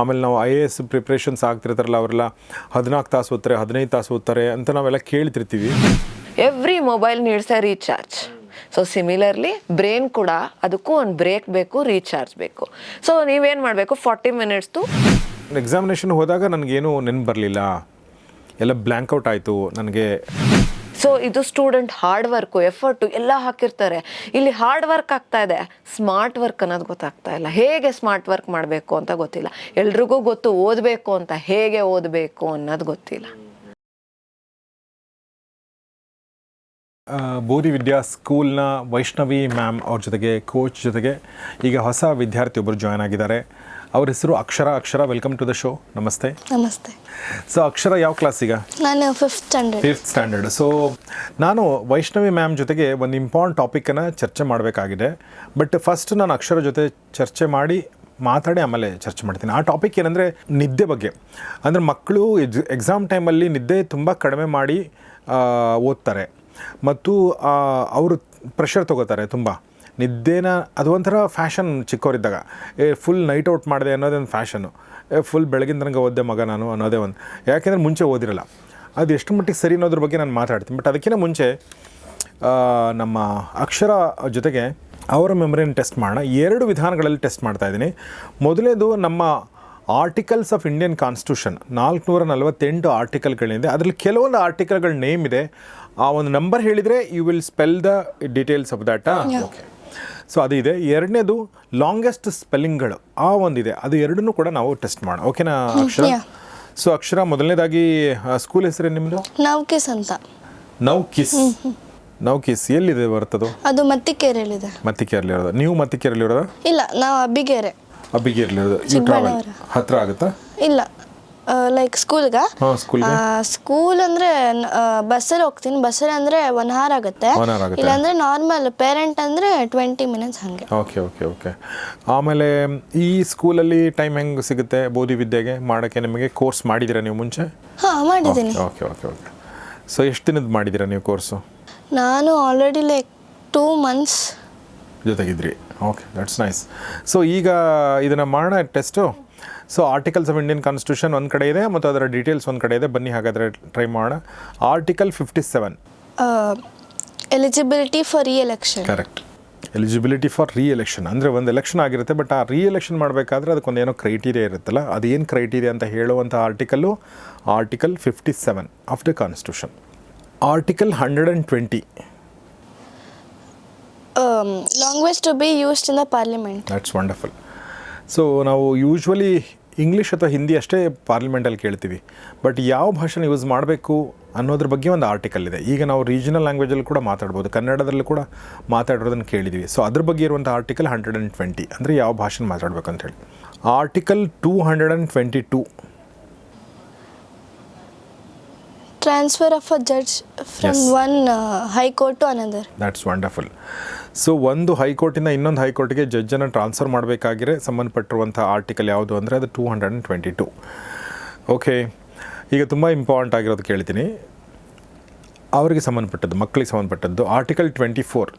ಆಮೇಲೆ ನಾವು I A S preparations ಆಗ್ತಿರ್ತಾರಲ್ಲ ಅವರೆಲ್ಲ ಹದಿನಾಲ್ಕು ತಾಸು ಓದ್ತಾರೆ ಹದಿನೈದು ತಾಸು ಓದ್ತಾರೆ ಅಂತ ನಾವೆಲ್ಲ ಕೇಳ್ತಿರ್ತೀವಿ. Every mobile needs a recharge so similarly brain ಕೂಡ ಅದಕ್ಕೂ ಒಂದು ಬ್ರೇಕ್ ಬೇಕು ರೀಚಾರ್ಜ್ ಬೇಕು. ಸೊ ನೀವೇನು ಮಾಡಬೇಕು? ಫಾರ್ಟಿ ಮಿನಿಟ್ಸ್ದು ಎಕ್ಸಾಮಿನೇಷನ್ ಹೋದಾಗ ನನಗೇನು ನೆನ್ಪು ಬರಲಿಲ್ಲ. ಎಲ್ಲ ಬ್ಲ್ಯಾಂಕ್ ಔಟ್ ಆಯಿತು. ನನಗೆ ಸೊ ಇದು ಸ್ಟೂಡೆಂಟ್ ಹಾರ್ಡ್ ವರ್ಕು ಎಫರ್ಟು ಎಲ್ಲ ಹಾಕಿರ್ತಾರೆ. ಇಲ್ಲಿ ಹಾರ್ಡ್ ವರ್ಕ್ ಆಗ್ತಾ ಇದೆ. ಸ್ಮಾರ್ಟ್ ವರ್ಕ್ ಅನ್ನೋದು ಗೊತ್ತಾಗ್ತಾ ಇಲ್ಲ. ಹೇಗೆ ಸ್ಮಾರ್ಟ್ ವರ್ಕ್ ಮಾಡಬೇಕು ಅಂತ ಗೊತ್ತಿಲ್ಲ. ಎಲ್ರಿಗೂ ಗೊತ್ತು ಓದಬೇಕು ಅಂತ ಹೇಗೆ ಓದಬೇಕು ಅನ್ನೋದು ಗೊತ್ತಿಲ್ಲ. ಬೋಧಿ ವಿದ್ಯಾ ಸ್ಕೂಲ್ನ ವೈಷ್ಣವಿ ಮ್ಯಾಮ್ ಅವ್ರ ಜೊತೆಗೆ ಕೋಚ್ ಜೊತೆಗೆ ಈಗ ಹೊಸ ವಿದ್ಯಾರ್ಥಿ ಒಬ್ಬರು ಜಾಯ್ನ್ ಆಗಿದ್ದಾರೆ. ಅವ್ರ ಹೆಸರು Akshara. Akshara welcome to the show ನಮಸ್ತೆ. ನಮಸ್ತೆ. ಸೊ ಅಕ್ಷರ ಯಾವ ಕ್ಲಾಸ್ ಈಗ? ನಾನು fifth standard fifth standard so ನಾನು ವೈಷ್ಣವಿ ಮ್ಯಾಮ್ ಜೊತೆಗೆ ಒಂದು ಇಂಪಾರ್ಟೆಂಟ್ ಟಾಪಿಕನ್ನು ಚರ್ಚೆ ಮಾಡಬೇಕಾಗಿದೆ. ಬಟ್ ಫಸ್ಟ್ ನಾನು ಅಕ್ಷರ ಜೊತೆ ಚರ್ಚೆ ಮಾಡಿ ಮಾತಾಡಿ ಆಮೇಲೆ ಚರ್ಚೆ ಮಾಡ್ತೀನಿ. ಆ ಟಾಪಿಕ್ ಏನಂದರೆ ನಿದ್ದೆ ಬಗ್ಗೆ. ಅಂದರೆ ಮಕ್ಕಳು ಎಕ್ಸಾಮ್ ಟೈಮಲ್ಲಿ ನಿದ್ದೆ ತುಂಬ ಕಡಿಮೆ ಮಾಡಿ ಆ, ಓದ್ತಾರೆ. ಮತ್ತು ಆ, ಅವರು ಪ್ರೆಷರ್ ತಗೋತಾರೆ ತುಂಬ. ನಿದ್ದೆನ ಅದು ಒಂಥರ ಫ್ಯಾಷನ್ ಚಿಕ್ಕವರಿದ್ದಾಗ. ಏ ಫುಲ್ ನೈಟ್ ಔಟ್ ಮಾಡಿದೆ ಅನ್ನೋದೇ ಒಂದು ಫ್ಯಾಷನು ಏ ಫುಲ್ ಬೆಳಗಿನ ತನಕ ಓದ್ದೆ ಮಗ ನಾನು ಅನ್ನೋದೇ ಒಂದು. ಯಾಕೆಂದರೆ ಮುಂಚೆ ಓದಿರಲ್ಲ. ಅದು ಎಷ್ಟು ಮಟ್ಟಿಗೆ ಸರಿ ಅನ್ನೋದ್ರ ಬಗ್ಗೆ ನಾನು ಮಾತಾಡ್ತೀನಿ. ಬಟ್ ಅದಕ್ಕಿಂತ ಮುಂಚೆ ನಮ್ಮ ಅಕ್ಷರ ಜೊತೆಗೆ ಅವರ ಮೆಮೊರಿಯನ್ನು ಟೆಸ್ಟ್ ಮಾಡೋಣ. ಎರಡು ವಿಧಾನಗಳಲ್ಲಿ ಟೆಸ್ಟ್ ಮಾಡ್ತಾ ಇದ್ದೀನಿ. ಮೊದಲೇದು ನಮ್ಮ ಆರ್ಟಿಕಲ್ಸ್ ಆಫ್ ಇಂಡಿಯನ್ ಕಾನ್ಸ್ಟಿಟ್ಯೂಷನ್ ನಾಲ್ಕುನೂರ ನಲವತ್ತೆಂಟು ಆರ್ಟಿಕಲ್ಗಳಿದೆ ಅದರಲ್ಲಿ ಕೆಲವೊಂದು ಆರ್ಟಿಕಲ್ಗಳ ನೇಮ್ ಇದೆ. ಆ ಒಂದು ನಂಬರ್ ಹೇಳಿದರೆ you will spell the details of that okay so ಅದು ಇದೆ. ಎರಡನೇದು ಲಾಂಗೆಸ್ಟ್ ಸ್ಪೆಲ್ಲಿಂಗ್ಗಳು ಆ ಒಂದಿದೆ. ಅದು ಎರಡನ್ನೂ ಕೂಡ ನಾವು ಟೆಸ್ಟ್ ಮಾಡೋಣ. ಓಕೆನಾ ಅಕ್ಷರ. ಸೊ ಅಕ್ಷರ ಮೊದಲನೇದಾಗಿ ಸ್ಕೂಲ್ ಹೆಸರು ನಿಮ್ಮದು ನೌಕಿಸ್ ಅಂತ. ನೌ ಕಿಸ್? ನೌ ಕಿಸ್. ಎಲ್ಲಿದೆ ಬರ್ತದೋ? ಅದು ಮತ್ತಿಕೇರಿಯಲ್ಲಿದೆ. ಮತ್ತಿಕೆರೆಯಲ್ಲಿ ಇರೋದು ನೀವು ಮತ್ತಿಕೇರಲ್ಲಿ ಇರೋದು ಇಲ್ಲ ನಾವು ಅಬ್ಬಿಗೇರೆ. ಅಬ್ಬಿಗೆರೆಯಲ್ಲಿ ಇರೋದು ಟ್ರಾವೆಲ್ ಹತ್ರ ಆಗುತ್ತಾ? ಇಲ್ಲ. ಲೈಕ್ ಸ್ಕೂಲ್ಗ ಹಾಂ ಸ್ಕೂಲ್ಗೆ ಸ್ಕೂಲ್ ಅಂದ್ರೆ ಬಸ್ಸಲ್ಲಿ ಹೋಗ್ತೀನಿ. ಬಸ್ಸಲ್ಲಿ ಅಂದ್ರೆ ಒನ್ ಅವರ್ ಆಗುತ್ತೆ. ಇಲ್ಲ hour ಆಗುತ್ತೆ. ಇಲ್ಲಾಂದ್ರೆ ನಾರ್ಮಲ್ ಪೇರೆಂಟ್ ಅಂದ್ರೆ ಟ್ವೆಂಟಿ ಮಿನಿಟ್ಸ್ ಹಂಗೆ. ಓಕೆ ಓಕೆ ಓಕೆ ಆಮೇಲೆ ಈ ಸ್ಕೂಲಲ್ಲಿ ಟೈಮ್ ಹೆಂಗೆ ಸಿಗುತ್ತೆ ಬೋಧಿ ವಿದ್ಯೆಗೆ? ಮಾಡೋಕ್ಕೆ ನಿಮಗೆ ಕೋರ್ಸ್ ಮಾಡಿದ್ದೀರಾ ನೀವು ಮುಂಚೆ? ಹಾ ಮಾಡಿದ್ದೀನಿ. ಓಕೆ ಓಕೆ ಓಕೆ ಸೊ ಎಷ್ಟು ದಿನದ ಮಾಡಿದ್ದೀರಾ ನೀವು ಕೋರ್ಸು ನಾನು ಆಲ್ರೆಡಿ ಲೈಕ್ ಟೂ ಮಂತ್ಸ್ ಜೊತೆಗಿದ್ರಿ. ಓಕೆ ದಟ್ಸ್ ನೈಸ್ ಸೊ ಈಗ ಇದನ್ನು ಮಾಡೋಣ test so articles of Indian constitution ಒಂದು ಕಡೆ ಇದೆ ಮತ್ತು ಅದರ ಡೀಟೇಲ್ಸ್ ಒಂದು ಕಡೆ ಇದೆ ಬನ್ನಿ ಹಾಗಾದರೆ ಟ್ರೈ ಮಾಡೋಣ article fifty seven eligibility for re election correct eligibility for re election ಅಂದರೆ ಒಂದು ಎಲೆಕ್ಷನ್ ಆಗಿರುತ್ತೆ ಬಟ್ ಆ ರೀ ಎಲೆಕ್ಷನ್ ಮಾಡಬೇಕಾದ್ರೆ ಅದಕ್ಕೊಂದು ಏನೋ ಕ್ರೈಟೀರಿಯಾ ಇರುತ್ತಲ್ಲ? ಅದೇನು ಕ್ರೈಟೀರಿಯಾ ಅಂತ ಹೇಳುವಂಥ article article fifty seven of the constitution article hundred and twenty language to be used in the parliament that's wonderful so ನಾವು ಯೂಶ್ವಲಿ ಇಂಗ್ಲೀಷ್ ಅಥವಾ ಹಿಂದಿ ಅಷ್ಟೇ ಪಾರ್ಲಿಮೆಂಟಲ್ಲಿ ಕೇಳ್ತೀವಿ. ಬಟ್ ಯಾವ ಭಾಷೆನ ಯೂಸ್ ಮಾಡಬೇಕು ಅನ್ನೋದ್ರ ಬಗ್ಗೆ ಒಂದು ಆರ್ಟಿಕಲ್ ಇದೆ. ಈಗ ನಾವು ರೀಜನಲ್ ಲ್ಯಾಂಗ್ವೇಜಲ್ಲಿ ಕೂಡ ಮಾತಾಡ್ಬೋದು. ಕನ್ನಡದಲ್ಲೂ ಕೂಡ ಮಾತಾಡಿರೋದನ್ನು ಕೇಳಿದ್ವಿ. ಸೊ ಅದ್ರ ಬಗ್ಗೆ ಇರುವಂಥ ಆರ್ಟಿಕಲ್ ಹಂಡ್ರೆಡ್ ಆ್ಯಂಡ್ ಟ್ವೆಂಟಿ ಅಂದರೆ ಯಾವ ಭಾಷೆನ ಮಾತಾಡಬೇಕು ಅಂತ ಹೇಳಿ. Article two hundred and twenty two transfer of a judge from one one high court to another that's wonderful so ಒಂದು ಹೈಕೋರ್ಟಿಂದ ಇನ್ನೊಂದು ಹೈಕೋರ್ಟ್ಗೆ ಜಡ್ಜನ್ನು ಟ್ರಾನ್ಸ್ಫರ್ ಮಾಡಬೇಕಾಗಿರೆ ಸಂಬಂಧಪಟ್ಟಿರುವಂಥ ಆರ್ಟಿಕಲ್ ಯಾವುದು ಅಂದರೆ ಅದು two hundred and twenty two okay ಈಗ ತುಂಬ ಇಂಪಾರ್ಟೆಂಟ್ ಆಗಿರೋದು ಕೇಳ್ತೀನಿ. ಅವರಿಗೆ ಸಂಬಂಧಪಟ್ಟದ್ದು ಮಕ್ಕಳಿಗೆ ಸಂಬಂಧಪಟ್ಟದ್ದು. Article twenty four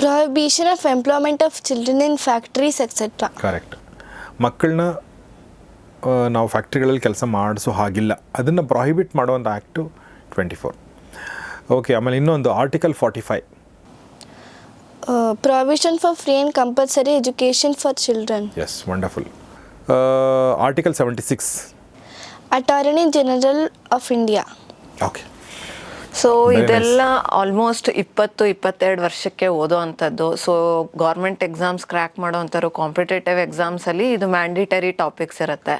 prohibition of employment of children in factories etcetera correct ಮಕ್ಕಳನ್ನ ನಾವು ಫ್ಯಾಕ್ಟ್ರಿಗಳಲ್ಲಿ ಕೆಲಸ ಮಾಡಿಸೋ ಹಾಗಿಲ್ಲ. ಅದನ್ನು ಪ್ರೊಹಿಬಿಟ್ ಮಾಡುವಂಥ ಆ್ಯಕ್ಟು ಟ್ವೆಂಟಿ ಫೋರ್ ಓಕೆ ಆಮೇಲೆ ಇನ್ನೊಂದು article forty five prohibition for free and compulsory education for children yes wonderful article seventy six attorney general of India okay so ಇದೆಲ್ಲ ಆಲ್ಮೋಸ್ಟ್ ಇಪ್ಪತ್ತು ಇಪ್ಪತ್ತೆರಡು ವರ್ಷಕ್ಕೆ ಓದೋ ಅಂಥದ್ದು ಸೊ ಗೌರ್ಮೆಂಟ್ ಎಕ್ಸಾಮ್ಸ್ ಕ್ರ್ಯಾಕ್ ಮಾಡೋ ಅಂಥವ್ರು ಕಾಂಪಿಟೇಟಿವ್ ಎಕ್ಸಾಮ್ಸಲ್ಲಿ ಇದು ಮ್ಯಾಂಡಿಟರಿ ಟಾಪಿಕ್ಸ್ ಇರುತ್ತೆ.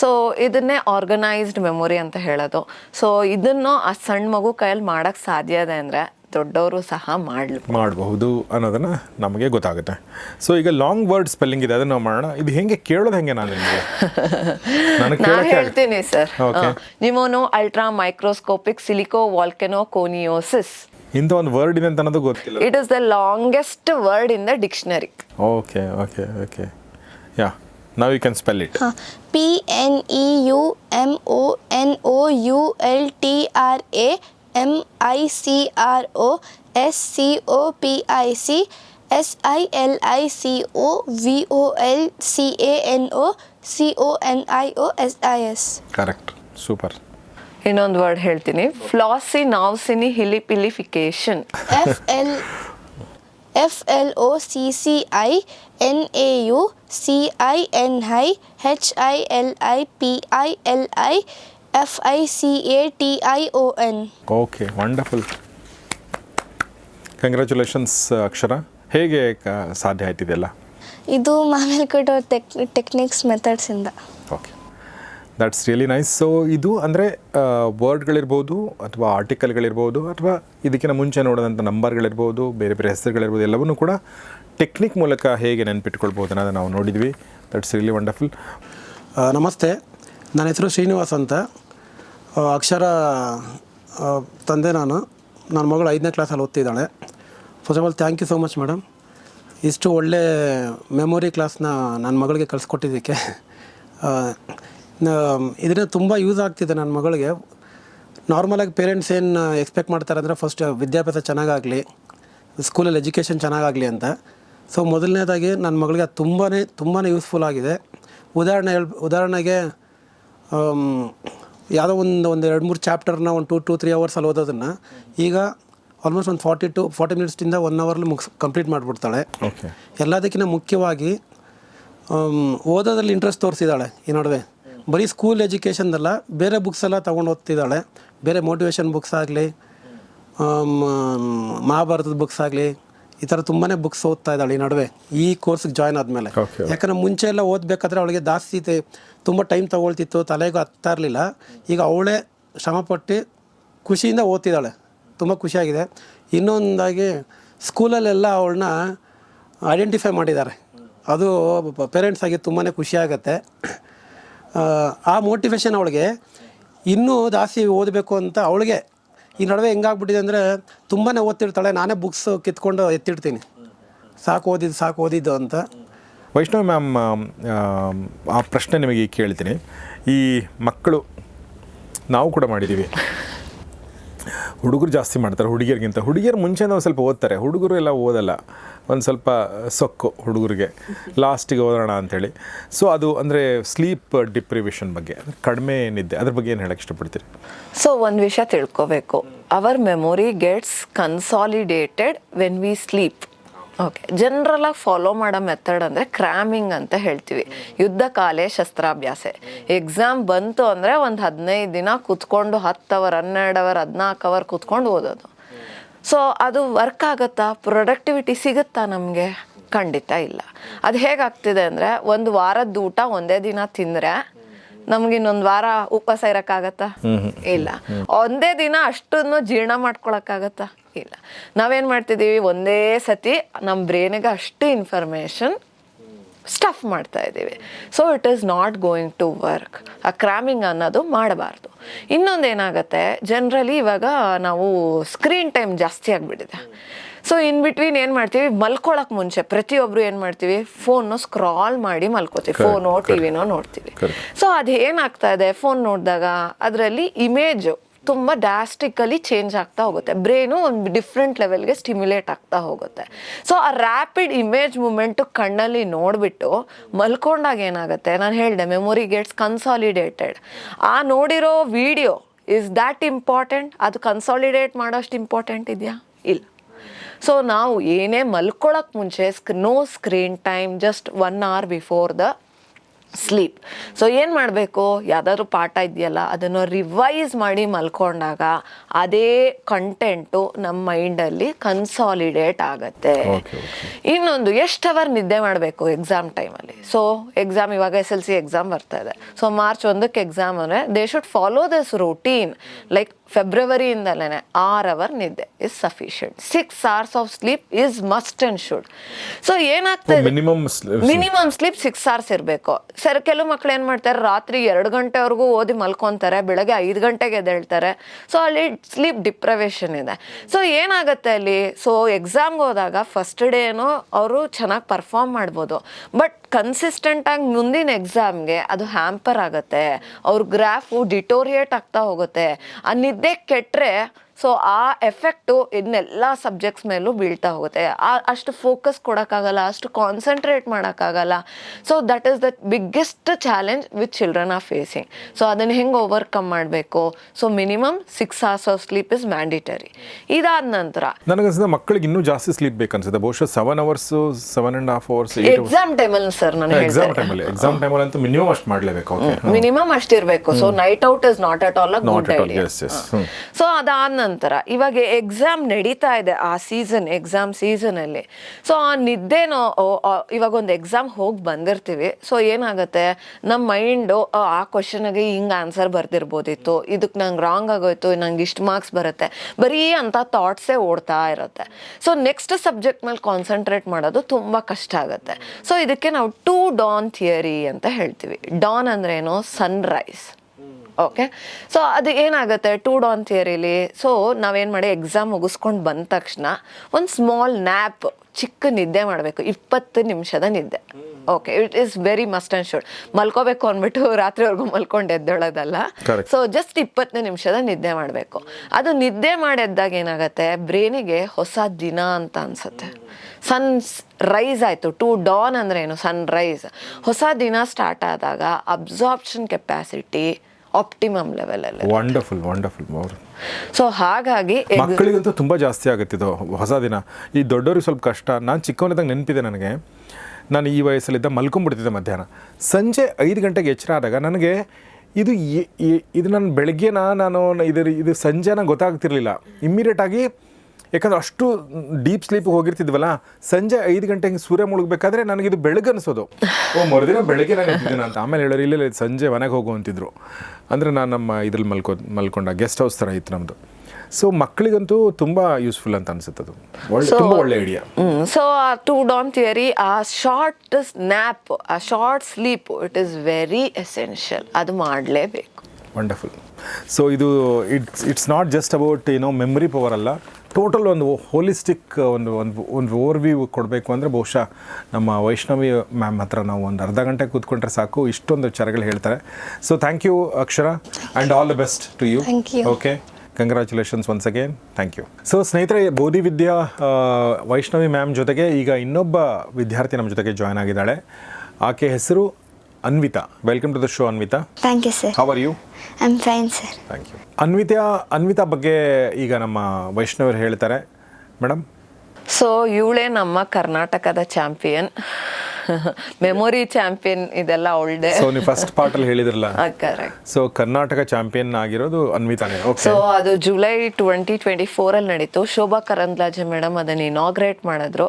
ಸೊ ಇದನ್ನೇ ಆರ್ಗನೈಸ್ಡ್ ಮೆಮೊರಿ ಅಂತ ಹೇಳೋದು. ಸೊ ಇದನ್ನು ಆ ಸಣ್ಣ ಮಗು ಕೈಯಲ್ಲಿ ಮಾಡೋಕ್ಕೆ ಸಾಧ್ಯ ಇದೆ ಅಂದರೆ ದೊಡ್ಡವರು ಸಹ ಮಾಡಲಿ. ಮಾಡಬಹುದು ಅನ್ನೋದನ್ನು ನಮಗೆ ಗೊತ್ತಾಗುತ್ತೆ. ಸೊ ಈಗ ಲಾಂಗ್ ವರ್ಡ್ ಸ್ಪೆಲ್ಲಿಂಗ್ ಇದೆ ಅದನ್ನು ನಾವು ಮಾಡೋಣ. ಇದು ಹೆಂಗೆ ಕೇಳೋದು ಹೆಂಗೆ ನಾನು ನಿಮಗೆ? ನಾನು ನಾ ಹೇಳ್ತೀನಿ ಸರ್. ನಿಮೋನು pneumonoultramicroscopicsilicovolcanoconiosis ಇಂಥ ಒಂದು ವರ್ಡ್ ಇದೆ ಅಂತ ಅನ್ನೋದು ಗೊತ್ತಿಲ್ಲ. It is the longest word in the dictionary okay okay okay yeah ನಾವು you can spell it P N E U M O N O U L T R A M I C R O S C O P I C S I L I C O V O L C A N O C O N I O S I S correct super ಇನ್ನೊಂದು word ಹೇಳ್ತೀನಿ. Floccinaucinihilipilification F L F L O C C I N A U C I N I H I L I P I L I F I C A T I O N okay wonderful congratulations Akshara ಹೇಗೆ ಕ- ಸಾಧ್ಯ ಆಯ್ತಿದೆಲ್ಲ ಇದು ಮಾಮೇಲೆ ಕೊಟ್ಟೋ tech techniques ಮೆಥಡ್ಸಿಂದ okay that's really nice so ಇದು ಅಂದರೆ ವರ್ಡ್ಗಳಿರ್ಬೋದು ಅಥವಾ ಆರ್ಟಿಕಲ್ಗಳಿರ್ಬೋದು ಅಥವಾ ಇದಕ್ಕಿಂತ ಮುಂಚೆ ನೋಡಿದಂಥ ನಂಬರ್ಗಳಿರ್ಬೋದು ಬೇರೆ ಬೇರೆ ಹೆಸರುಗಳಿರ್ಬೋದು ಎಲ್ಲವನ್ನೂ ಕೂಡ ಟೆಕ್ನಿಕ್ ಮೂಲಕ ಹೇಗೆ ನೆನ್ಪಿಟ್ಕೊಳ್ಬೋದು ಅನ್ನೋದನ್ನು ನಾವು ನೋಡಿದ್ವಿ. ದಟ್ಸ್ ರಿಯಲಿ ವಂಡರ್ಫುಲ್ ಆ, ನಮಸ್ತೆ. ನನ್ನ ಹೆಸರು ಶ್ರೀನಿವಾಸ್ ಅಂತ. ಅಕ್ಷರ ತಂದೆ ನಾನು. ನನ್ನ ಮಗಳು ಐದನೇ ಕ್ಲಾಸಲ್ಲಿ ಓದ್ತಿದ್ದಾಳೆ. First of all thank you so much madam ಇಷ್ಟು ಒಳ್ಳೆ ಮೆಮೊರಿ ಕ್ಲಾಸ್ನ ನನ್ನ ಮಗಳಿಗೆ ಕಳಿಸ್ಕೊಟ್ಟಿದ್ದಕ್ಕೆ. ಇದರಿಂದ ತುಂಬ ಯೂಸ್ ಆಗ್ತಿದೆ ನನ್ನ ಮಗಳಿಗೆ. ನಾರ್ಮಲಾಗಿ ಪೇರೆಂಟ್ಸ್ ಏನು ಎಕ್ಸ್ಪೆಕ್ಟ್ ಮಾಡ್ತಾರೆ ಅಂದರೆ ಫಸ್ಟ್ ವಿದ್ಯಾಭ್ಯಾಸ ಚೆನ್ನಾಗಾಗಲಿ ಸ್ಕೂಲಲ್ಲಿ ಎಜುಕೇಷನ್ ಚೆನ್ನಾಗಾಗಲಿ ಅಂತ. ಸೊ ಮೊದಲನೇದಾಗಿ ನನ್ನ ಮಗಳಿಗೆ ಅದು ತುಂಬಾ ತುಂಬಾ ಯೂಸ್ಫುಲ್ ಆಗಿದೆ. ಉದಾಹರಣೆ ಹೇಳ್ ಉದಾಹರಣೆಗೆ ಯಾವುದೋ ಒಂದು ಒಂದು ಎರಡು ಮೂರು ಚಾಪ್ಟರ್ನ ಒಂದು ಟೂ ಟು ತ್ರೀ ಅವರ್ಸಲ್ಲಿ ಓದೋದನ್ನು ಈಗ ಆಲ್ಮೋಸ್ಟ್ ಒಂದು ಫಾರ್ಟಿ ಟು ಫಾರ್ಟಿ ಮಿನಿಟ್ಸಿಂದ ಒನ್ ಅವರ್ಲಿ ಮುಗಿಸ್ ಕಂಪ್ಲೀಟ್ ಮಾಡಿಬಿಡ್ತಾಳೆ. ಓಕೆ ಎಲ್ಲದಕ್ಕಿಂತ ಮುಖ್ಯವಾಗಿ ಓದೋದ್ರಲ್ಲಿ ಇಂಟ್ರೆಸ್ಟ್ ತೋರಿಸಿದ್ದಾಳೆ ಈ ನಡುವೆ. ಬರೀ ಸ್ಕೂಲ್ ಎಜುಕೇಷನ್ದಲ್ಲ ಬೇರೆ ಬುಕ್ಸ್ ಎಲ್ಲ ತೊಗೊಂಡು ಓದ್ತಿದ್ದಾಳೆ. ಬೇರೆ ಮೋಟಿವೇಶನ್ ಬುಕ್ಸ್ ಆಗಲಿ ಮಹಾಭಾರತದ ಬುಕ್ಸ್ ಆಗಲಿ ಈ ಥರ ತುಂಬಾ ಬುಕ್ಸ್ ಓದ್ತಾ ಇದ್ದಾಳೆ ಈ ನಡುವೆ. ಈ ಕೋರ್ಸ್ಗೆ ಜಾಯ್ನ್ ಆದಮೇಲೆ. ಯಾಕಂದ್ರೆ ಮುಂಚೆ ಎಲ್ಲ ಓದಬೇಕಾದ್ರೆ ಅವಳಿಗೆ ಜಾಸ್ತಿ ತುಂಬ ಟೈಮ್ ತಗೊಳ್ತಿತ್ತು ತಲೆಗೂ ಹತ್ತಾ ಇರಲಿಲ್ಲ. ಈಗ ಅವಳೇ ಶ್ರಮಪಟ್ಟು ಖುಷಿಯಿಂದ ಓದ್ತಿದ್ದಾಳೆ. ತುಂಬ ಖುಷಿಯಾಗಿದೆ. ಇನ್ನೊಂದಾಗಿ ಸ್ಕೂಲಲ್ಲೆಲ್ಲ ಅವಳನ್ನ ಐಡೆಂಟಿಫೈ ಮಾಡಿದ್ದಾರೆ. ಅದು ಪೇರೆಂಟ್ಸ್ ಆಗಿ ತುಂಬಾ ಖುಷಿಯಾಗತ್ತೆ. ಆ, ಆ ಮೋಟಿವೇಶನ್ ಅವಳಿಗೆ ಇನ್ನೂ ಜಾಸ್ತಿ ಓದಬೇಕು ಅಂತ ಅವಳಿಗೆ ಈ ನಡುವೆ ಹೆಂಗಾಗ್ಬಿಟ್ಟಿದೆ ಅಂದರೆ ತುಂಬಾ ಓದ್ತಿರ್ತಾಳೆ, ನಾನೇ ಬುಕ್ಸ್ ಕಿತ್ಕೊಂಡು ಎತ್ತಿಡ್ತೀನಿ. ಸಾಕು ಓದಿದ್ದು ಸಾಕು ಓದಿದ್ದು ಅಂತ. ವೈಷ್ಣವಿ ಮ್ಯಾಮ್ ಆ ಪ್ರಶ್ನೆ ನಿಮಗೆ ಕೇಳ್ತೀನಿ. ಈ ಮಕ್ಕಳು, ನಾವು ಕೂಡ ಮಾಡಿದ್ದೀವಿ ಹುಡುಗರು ಜಾಸ್ತಿ ಮಾಡ್ತಾರೆ, ಹುಡುಗಿಯರಿಗಿಂತ. ಹುಡುಗಿಯರು ಮುಂಚೆನೇ ಒಂದು ಸ್ವಲ್ಪ ಓದ್ತಾರೆ, ಹುಡುಗರು ಎಲ್ಲ ಓದಲ್ಲ. ಒಂದು ಸ್ವಲ್ಪ ಸೊಕ್ಕು ಹುಡುಗರಿಗೆ. ಲಾಸ್ಟಿಗೆ ಓದೋಣ ಅಂಥೇಳಿ ಸೊ ಅದು ಅಂದರೆ ಸ್ಲೀಪ್ ಡಿಪ್ರಿವೇಷನ್ ಬಗ್ಗೆ ಕಡಿಮೆ ನಿದ್ದೆ, ಅದ್ರ ಬಗ್ಗೆ ಏನು ಹೇಳಕ್ಕೆ ಇಷ್ಟಪಡ್ತೀರಿ? ಸೊ ಒಂದು ವಿಷಯ ತಿಳ್ಕೋಬೇಕು. Our memory gets consolidated when we sleep okay ಜನರಲಾಗಿ follow ಮಾಡೋ ಮೆಥಡ್ ಅಂದರೆ ಕ್ರಾಮಿಂಗ್ ಅಂತ ಹೇಳ್ತೀವಿ. ಯುದ್ಧ ಕಾಲೇ ಶಸ್ತ್ರಾಭ್ಯಾಸ. ಎಕ್ಸಾಮ್ ಬಂತು ಅಂದರೆ ಒಂದು ಹದಿನೈದು ದಿನ ಕೂತ್ಕೊಂಡು ಹತ್ತು ಅವರ್ ಹನ್ನೆರಡು ಅವರ್ ಹದಿನಾಲ್ಕು ಅವರ್ ಕೂತ್ಕೊಂಡು ಓದೋದು. ಸೊ ಅದು ವರ್ಕ್ ಆಗುತ್ತಾ? ಪ್ರೊಡಕ್ಟಿವಿಟಿ ಸಿಗುತ್ತಾ ನಮಗೆ? ಖಂಡಿತ ಇಲ್ಲ. ಅದು ಹೇಗಾಗ್ತಿದೆ ಅಂದರೆ ಒಂದು ವಾರದ ಊಟ ಒಂದೇ ದಿನ ತಿಂದರೆ ನಮ್ಗೆ ಇನ್ನೊಂದು ವಾರ ಉಪವಾಸ ಇರೋಕ್ಕಾಗತ್ತಾ? ಇಲ್ಲ. ಒಂದೇ ದಿನ ಅಷ್ಟನ್ನು ಜೀರ್ಣ ಮಾಡ್ಕೊಳಕ್ಕಾಗತ್ತಾ? ಇಲ್ಲ. ನಾವೇನ್ ಮಾಡ್ತಿದೀವಿ? ಒಂದೇ ಸತಿ ನಮ್ಮ ಬ್ರೈನಿಗೆ ಅಷ್ಟು ಇನ್ಫಾರ್ಮೇಶನ್ ಸ್ಟಫ್ ಮಾಡ್ತಾ ಇದ್ದೀವಿ. So it is not going to work ಆ ಕ್ರಾಮಿಂಗ್ ಅನ್ನೋದು ಮಾಡಬಾರ್ದು. ಇನ್ನೊಂದೇನಾಗತ್ತೆ? ಜನರಲಿ ಇವಾಗ ನಾವು ಸ್ಕ್ರೀನ್ ಟೈಮ್ ಜಾಸ್ತಿ ಆಗಿಬಿಟ್ಟಿದೆ. ಸೊ ಇನ್ ಬಿಟ್ವೀನ್ ಏನು ಮಾಡ್ತೀವಿ? ಮಲ್ಕೊಳಕ್ ಮುಂಚೆ ಪ್ರತಿಯೊಬ್ರು ಏನು ಮಾಡ್ತೀವಿ? ಫೋನ್ನು ಸ್ಕ್ರಾಲ್ ಮಾಡಿ ಮಲ್ಕೋತೀವಿ. ಫೋನೋ ಟಿವಿನೋ ನೋಡ್ತೀವಿ. ಸೊ ಅದು ಏನಾಗ್ತಾ ಇದೆ? ಫೋನ್ ನೋಡಿದಾಗ ಅದರಲ್ಲಿ ಇಮೇಜು ತುಂಬ ಡ್ಯಾಸ್ಟಿಕಲಿ ಚೇಂಜ್ ಆಗ್ತಾ ಹೋಗುತ್ತೆ. ಬ್ರೈನು ಒಂದು ಡಿಫ್ರೆಂಟ್ ಲೆವೆಲ್ಗೆ ಸ್ಟಿಮ್ಯುಲೇಟ್ ಆಗ್ತಾ ಹೋಗುತ್ತೆ. ಸೊ ಆ ರ್ಯಾಪಿಡ್ ಇಮೇಜ್ ಮೂಮೆಂಟು ಕಣ್ಣಲ್ಲಿ ನೋಡಿಬಿಟ್ಟು ಮಲ್ಕೊಂಡಾಗ ಏನಾಗುತ್ತೆ? ನಾನು ಹೇಳಿದೆ ಮೆಮೊರಿ ಗೆಟ್ಸ್ ಕನ್ಸಾಲಿಡೇಟೆಡ್ ಆ ನೋಡಿರೋ ವಿಡಿಯೋ ಇಸ್ ದ್ಯಾಟ್ ಇಂಪಾರ್ಟೆಂಟ್ ಅದು ಕನ್ಸಾಲಿಡೇಟ್ ಮಾಡೋಷ್ಟು ಇಂಪಾರ್ಟೆಂಟ್ ಇದೆಯಾ? ಇಲ್ಲ. ಸೊ ನಾವು ಏನೇ ಮಲ್ಕೊಳ್ಳೋಕೆ ಮುಂಚೆ ಸ್ಕ್ no screen time just one hour before the sleep so ಏನು ಮಾಡಬೇಕು? ಯಾವುದಾದ್ರೂ ಪಾಠ ಇದೆಯಲ್ಲ ಅದನ್ನು ರಿವೈಸ್ ಮಾಡಿ ಮಲ್ಕೊಂಡಾಗ ಅದೇ ಕಂಟೆಂಟು ನಮ್ಮ ಮೈಂಡಲ್ಲಿ ಕನ್ಸಾಲಿಡೇಟ್ ಆಗುತ್ತೆ. ಇನ್ನೊಂದು ಎಷ್ಟು ಅವರ್ ನಿದ್ದೆ ಮಾಡಬೇಕು ಎಕ್ಸಾಮ್ ಟೈಮಲ್ಲಿ ಸೊ ಎಕ್ಸಾಮ್ ಇವಾಗ ಎಸ್ ಎಲ್ ಸಿ ಎಕ್ಸಾಮ್ ಬರ್ತಾ ಇದೆ. ಸೊ ಮಾರ್ಚ್ ಒಂದಕ್ಕೆ ಎಕ್ಸಾಮ್ ಅಂದರೆ they should follow this routine like ಫೆಬ್ರವರಿಯಿಂದಲೇ ಆರ್ ಅವರ್ ನಿದ್ದೆ is sufficient six hours of sleep is must and should so ಏನಾಗ್ತದೆ minimum minimum sleep six hours ಇರಬೇಕು. Sir ಕೆಲವು ಮಕ್ಳು ಏನು ಮಾಡ್ತಾರೆ? ರಾತ್ರಿ ಎರಡು ಗಂಟೆವರೆಗೂ ಓದಿ ಮಲ್ಕೊತಾರೆ ಬೆಳಗ್ಗೆ ಐದು ಗಂಟೆಗೆ ಎದ್ದೇಳ್ತಾರೆ. ಸೊ ಅಲ್ಲಿ ಸ್ಲೀಪ್ ಡಿಪ್ರವೇಷನ್ ಇದೆ. ಸೊ ಏನಾಗುತ್ತೆ ಅಲ್ಲಿ? ಸೊ ಎಕ್ಸಾಮ್ಗೆ ಹೋದಾಗ ಫಸ್ಟ್ ಡೇನೂ ಅವರು ಚೆನ್ನಾಗಿ ಪರ್ಫಾರ್ಮ್ ಮಾಡ್ಬೋದು. ಬಟ್ ಕನ್ಸಿಸ್ಟೆಂಟಾಗಿ ಮುಂದಿನ ಎಕ್ಸಾಮ್ಗೆ ಅದು ಹ್ಯಾಂಪರ್ ಆಗುತ್ತೆ. ಅವ್ರ ಗ್ರಾಫು ಡಿಟೋರಿಯೇಟ್ ಆಗ್ತಾ ಹೋಗುತ್ತೆ. ಆ ನಿದ್ದೆ ಕೆಟ್ಟರೆ ಸೊ ಆ ಎಫೆಕ್ಟು ಇನ್ನೆಲ್ಲ ಸಬ್ಜೆಕ್ಟ್ಸ್ ಮೇಲೂ ಬೀಳ್ತಾ ಹೋಗುತ್ತೆ. ಅಷ್ಟು ಫೋಕಸ್ ಕೊಡೋಕ್ಕಾಗಲ್ಲ ಅಷ್ಟು ಕಾನ್ಸಂಟ್ರೇಟ್ ಮಾಡೋಕ್ಕಾಗಲ್ಲ. So that is the biggest challenge with children are facing so ಅದನ್ನು ಹೆಂಗೆ ಓವರ್ಕಮ್ ಮಾಡಬೇಕು? So minimum six hours of sleep is mandatory ಇದಾದ ನಂತರ ನನಗನ್ಸಿದೆ ಮಕ್ಕಳಿಗೆ ಇನ್ನೂ ಜಾಸ್ತಿ ಸ್ಲೀಪ್ ಬೇಕನ್ಸುತ್ತೆ ಬಹುಶಃ seven hours seven and half hours exam ಟೈಮಲ್ಲಿ ಸರ್ ನಾನು ಎಕ್ಸಾಮ್ ಟೈಮಲ್ಲಿ ಎಕ್ಸಾಮ್ ಟೈಮಲ್ಲಿ ಅಂತೂ ಮಿನಿಮಮ್ ಅಷ್ಟು ಮಾಡಲೇಬೇಕು minimum ಅಷ್ಟಿರಬೇಕು so night out is not at all a good idea so ಅದಾದ ನಂತರ ಇವಾಗ ಎಕ್ಸಾಮ್ ನಡೀತಾ ಇದೆ ಆ ಸೀಸನ್ ಎಕ್ಸಾಮ್ ಸೀಸನಲ್ಲಿ ಸೊ ಆ ನಿದ್ದೆನೋ ಇವಾಗ ಒಂದು ಎಕ್ಸಾಮ್ ಹೋಗಿ ಬಂದಿರ್ತೀವಿ. ಸೊ ಏನಾಗುತ್ತೆ? ನಮ್ಮ ಮೈಂಡು ಆ ಕ್ವಶನ್ಗೆ ಹಿಂಗೆ ಆನ್ಸರ್ ಬರ್ದಿರ್ಬೋದಿತ್ತು. ಇದಕ್ಕೆ ನಂಗೆ ರಾಂಗ್ ಆಗೋಯ್ತು, ನಂಗೆ ಇಷ್ಟು ಮಾರ್ಕ್ಸ್ ಬರುತ್ತೆ. ಬರೀ ಅಂತ ಥಾಟ್ಸೇ ಓಡ್ತಾ ಇರುತ್ತೆ. ಸೊ ನೆಕ್ಸ್ಟ್ ಸಬ್ಜೆಕ್ಟ್ ಮೇಲೆ ಕಾನ್ಸಂಟ್ರೇಟ್ ಮಾಡೋದು ತುಂಬ ಕಷ್ಟ ಆಗುತ್ತೆ. ಸೊ ಇದಕ್ಕೆ ನಾವು ಟೂ ಡಾನ್ ಥಿಯರಿ ಅಂತ ಹೇಳ್ತೀವಿ. ಡಾನ್ ಅಂದ್ರೆ ಏನು ಸನ್ರೈಸ್ ಓಕೆ ಸೊ ಅದು ಏನಾಗುತ್ತೆ? ಟೂ ಡಾನ್ ಥಿಯರಿಲಿ ಸೊ ನಾವೇನು ಮಾಡಿ ಎಕ್ಸಾಮ್ ಮುಗಿಸ್ಕೊಂಡು ಬಂದ ತಕ್ಷಣ ಒಂದು ಸ್ಮಾಲ್ ನ್ಯಾಪ್ ಚಿಕ್ಕ ನಿದ್ದೆ ಮಾಡಬೇಕು. ಇಪ್ಪತ್ತು ನಿಮಿಷದ ನಿದ್ದೆ. Okay it is very must and should ಮಲ್ಕೋಬೇಕು ಅಂದ್ಬಿಟ್ಟು ರಾತ್ರಿವರೆಗೂ ಮಲ್ಕೊಂಡು ಎದ್ದೇಳೋದಲ್ಲ. ಸೊ ಜಸ್ಟ್ ಇಪ್ಪತ್ತು ನಿಮಿಷದ ನಿದ್ದೆ ಮಾಡಬೇಕು. ಅದು ನಿದ್ದೆ ಮಾಡಿದ್ದಾಗ ಏನಾಗುತ್ತೆ? ಬ್ರೈನಿಗೆ ಹೊಸ ದಿನ ಅಂತ ಅನ್ಸುತ್ತೆ. ಸನ್ ರೈಸ್ ಆಯಿತು. ಟು ಡಾನ್ ಅಂದ್ರೆ ಏನು? ಸನ್ ರೈಸ್ ಹೊಸ ದಿನ ಸ್ಟಾರ್ಟ್ ಆದಾಗ ಅಬ್ಸಾರ್ಪ್ಷನ್ ಕೆಪಾಸಿಟಿ ಆಪ್ಟಿಮಮ್ ಲೆವೆಲಲ್ಲಿ ವಂಡರ್ಫುಲ್ ವಂಡರ್ಫುಲ್ ಅವರು ಸೊ ಹಾಗಾಗಿ ಮಕ್ಕಳಿಗಂತೂ ತುಂಬ ಜಾಸ್ತಿ ಆಗುತ್ತೆ ಇದು ಹೊಸ ದಿನ. ಈ ದೊಡ್ಡವ್ರಿಗೆ ಸ್ವಲ್ಪ ಕಷ್ಟ. ನಾನು ಚಿಕ್ಕವನಿದ್ದಾಗ ನೆನಪಿದೆ ನನಗೆ. ನಾನು ಈ ವಯಸ್ಸಲ್ಲಿದ್ದ ಮಲ್ಕೊಂಡ್ಬಿಡ್ತಿದ್ದೆ ಮಧ್ಯಾಹ್ನ. ಸಂಜೆ ಐದು ಗಂಟೆಗೆ ಎಚ್ಚರ ಆದಾಗ ನನಗೆ ಇದು ಇದು ನಾನು ಬೆಳಗ್ಗೆನ ನಾನು ಇದು ಇದು ಸಂಜೆನ ಗೊತ್ತಾಗ್ತಿರ್ಲಿಲ್ಲ. ಇಮ್ಮಿಡಿಯೇಟಾಗಿ ಯಾಕಂದ್ರೆ ಅಷ್ಟು ಡೀಪ್ ಸ್ಲೀಪ್ ಹೋಗಿರ್ತಿದ್ವಲ್ಲ ಸಂಜೆ ಐದು ಗಂಟೆ ಹಿಂಗೆ ಸೂರ್ಯ ಮುಳುಗಬೇಕಾದ್ರೆ ಇದು ಬೆಳಗ್ಗೆ ಅನಿಸೋದು. ಓ ಮರುದಿನ ಬೆಳಗ್ಗೆ ನಾನು ಎದ್ದಿದ್ದೀನಿ ಅಂತ. ಆಮೇಲೆ ಹೇಳೋರು ಇಲ್ಲ ಸಂಜೆ ಮನೆಗೆ ಹೋಗು ಅಂತಿದ್ರು. ಅಂದರೆ ನಾನು ನಮ್ಮ ಇದ್ರಲ್ಲಿ ಮಲ್ಕೋ ಮಲ್ಕೊಂಡ ಗೆಸ್ಟ್ ಹೌಸ್ ಥರ ಇತ್ತು ನಮ್ಮದು ಸೊ ಮಕ್ಕಳಿಗಂತೂ ತುಂಬ ಯೂಸ್ಫುಲ್ ಅಂತ ಅನ್ಸುತ್ತೆ ಅದು. ತುಂಬ ಒಳ್ಳೆ ಐಡಿಯಾ ಸೊ ಆ ಟೂ ಡಾನ್ ಥಿಯರಿ ಆ ಶಾರ್ಟ್ ಸ್ನ್ಯಾಪ್ ಆ short sleep it is very essential ಅದು ಮಾಡಲೇಬೇಕು. ವಂಡರ್ಫುಲ್ ಸೊ ಇದು it's it's not just about ಏನೋ ಮೆಮೊರಿ ಪವರ್ ಅಲ್ಲ. ಟೋಟಲ್ ಒಂದು ಹೋಲಿಸ್ಟಿಕ್ ಒಂದು ಒಂದು ಒಂದು ಓವರ್ ವ್ಯೂ ಕೊಡಬೇಕು ಅಂದರೆ ಬಹುಶಃ ನಮ್ಮ ವೈಷ್ಣವಿ ಮ್ಯಾಮ್ ಹತ್ರ ನಾವು ಒಂದು ಅರ್ಧ ಗಂಟೆ ಕೂತ್ಕೊಂಡ್ರೆ ಸಾಕು. ಇಷ್ಟೊಂದು ವಿಚಾರಗಳು ಹೇಳ್ತಾರೆ. So thank you Akshara and all the best to you okay congratulations once again thank you so ಸ್ನೇಹಿತರೆ ಬೋಧಿ ವಿದ್ಯಾ ವೈಷ್ಣವಿ ಮ್ಯಾಮ್ ಜೊತೆಗೆ ಈಗ ಇನ್ನೊಬ್ಬ ವಿದ್ಯಾರ್ಥಿ ನಮ್ಮ ಜೊತೆಗೆ ಜಾಯ್ನ್ ಆಗಿದ್ದಾಳೆ. ಆಕೆ ಹೆಸರು Anvita. Welcome to the show Anvita. Thank you sir how are you I'm fine sir thank you Anvita Anvita ಬಗ್ಗೆ ಈಗ ನಮ್ಮ ವೈಷ್ಣವರು ಹೇಳ್ತಾರೆ. ಮೇಡಮ್ ಸೊ ಇವಳೇ ನಮ್ಮ ಕರ್ನಾಟಕದ ಚಾಂಪಿಯನ್ ಮೆಮೊರಿ ಚಾಂಪಿಯನ್ ಇದೆಲ್ಲ ಒಳ್ಳೆ. ಸೊ ನೀವು ಫಸ್ಟ್ ಪಾರ್ಟ್ ಅಲ್ಲಿ ಹೇಳಿದ್ರಲ್ಲ. ಸೊ ಕರ್ನಾಟಕ ಚಾಂಪಿಯನ್ ಆಗಿರೋದು ಅನ್ವಿತಾನೆ ಸೊ ಅದು ಜುಲೈ ಟ್ವೆಂಟಿ ಟ್ವೆಂಟಿ ಫೋರಲ್ಲಿ ನಡೀತು. ಶೋಭಾ ಕರಂದ್ಲಾಜೆ ಮೇಡಮ್ ಅದನ್ನ ಇನಾಗ್ರೇಟ್ ಮಾಡಿದ್ರು.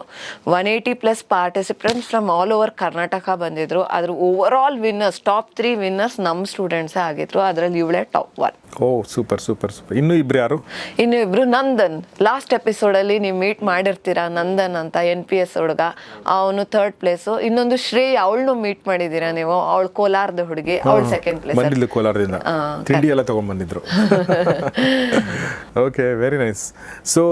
One eighty plus participants from all over Karnataka ಬಂದಿದ್ರು. ಅದ್ರ overall winners top three winners ನಮ್ಮ ಸ್ಟೂಡೆಂಟ್ಸ್ ಆಗಿದ್ರು. ಅದರಲ್ಲಿ ಇವಳೇ top one oh super super super ಇನ್ನು ಇಬ್ರು ಯಾರು? ಇನ್ನು ಇಬ್ರು ನಂದನ್. ಲಾಸ್ಟ್ ಎಪಿಸೋಡಲ್ಲಿ ನೀವು ಮೀಟ್ ಮಾಡಿರ್ತೀರಾ ನಂದನ್ ಅಂತ ಎನ್ ಪಿ ಎಸ್ ಹುಡುಗ. ಅವನು ಥರ್ಡ್ ಪ್ಲೇಸು ಇನ್ನೊಂದು ಶ್ರೇಯ ಅವಳನ್ನು ಮೀಟ್ ಮಾಡಿದ್ದೀರಾ ನೀವು? ಅವಳು ಕೋಲಾರದ ಹುಡುಗಿ ಅವಳು ಸೆಕೆಂಡ್ ಪ್ಲೇಸ್ ಬಂದಿದ್ದು ಕೋಲಾರದಿಂದ. ತಿಂಡಿ ಎಲ್ಲ ತಗೊಂಡ್ ಬಂದಿದ್ರು okay very nice so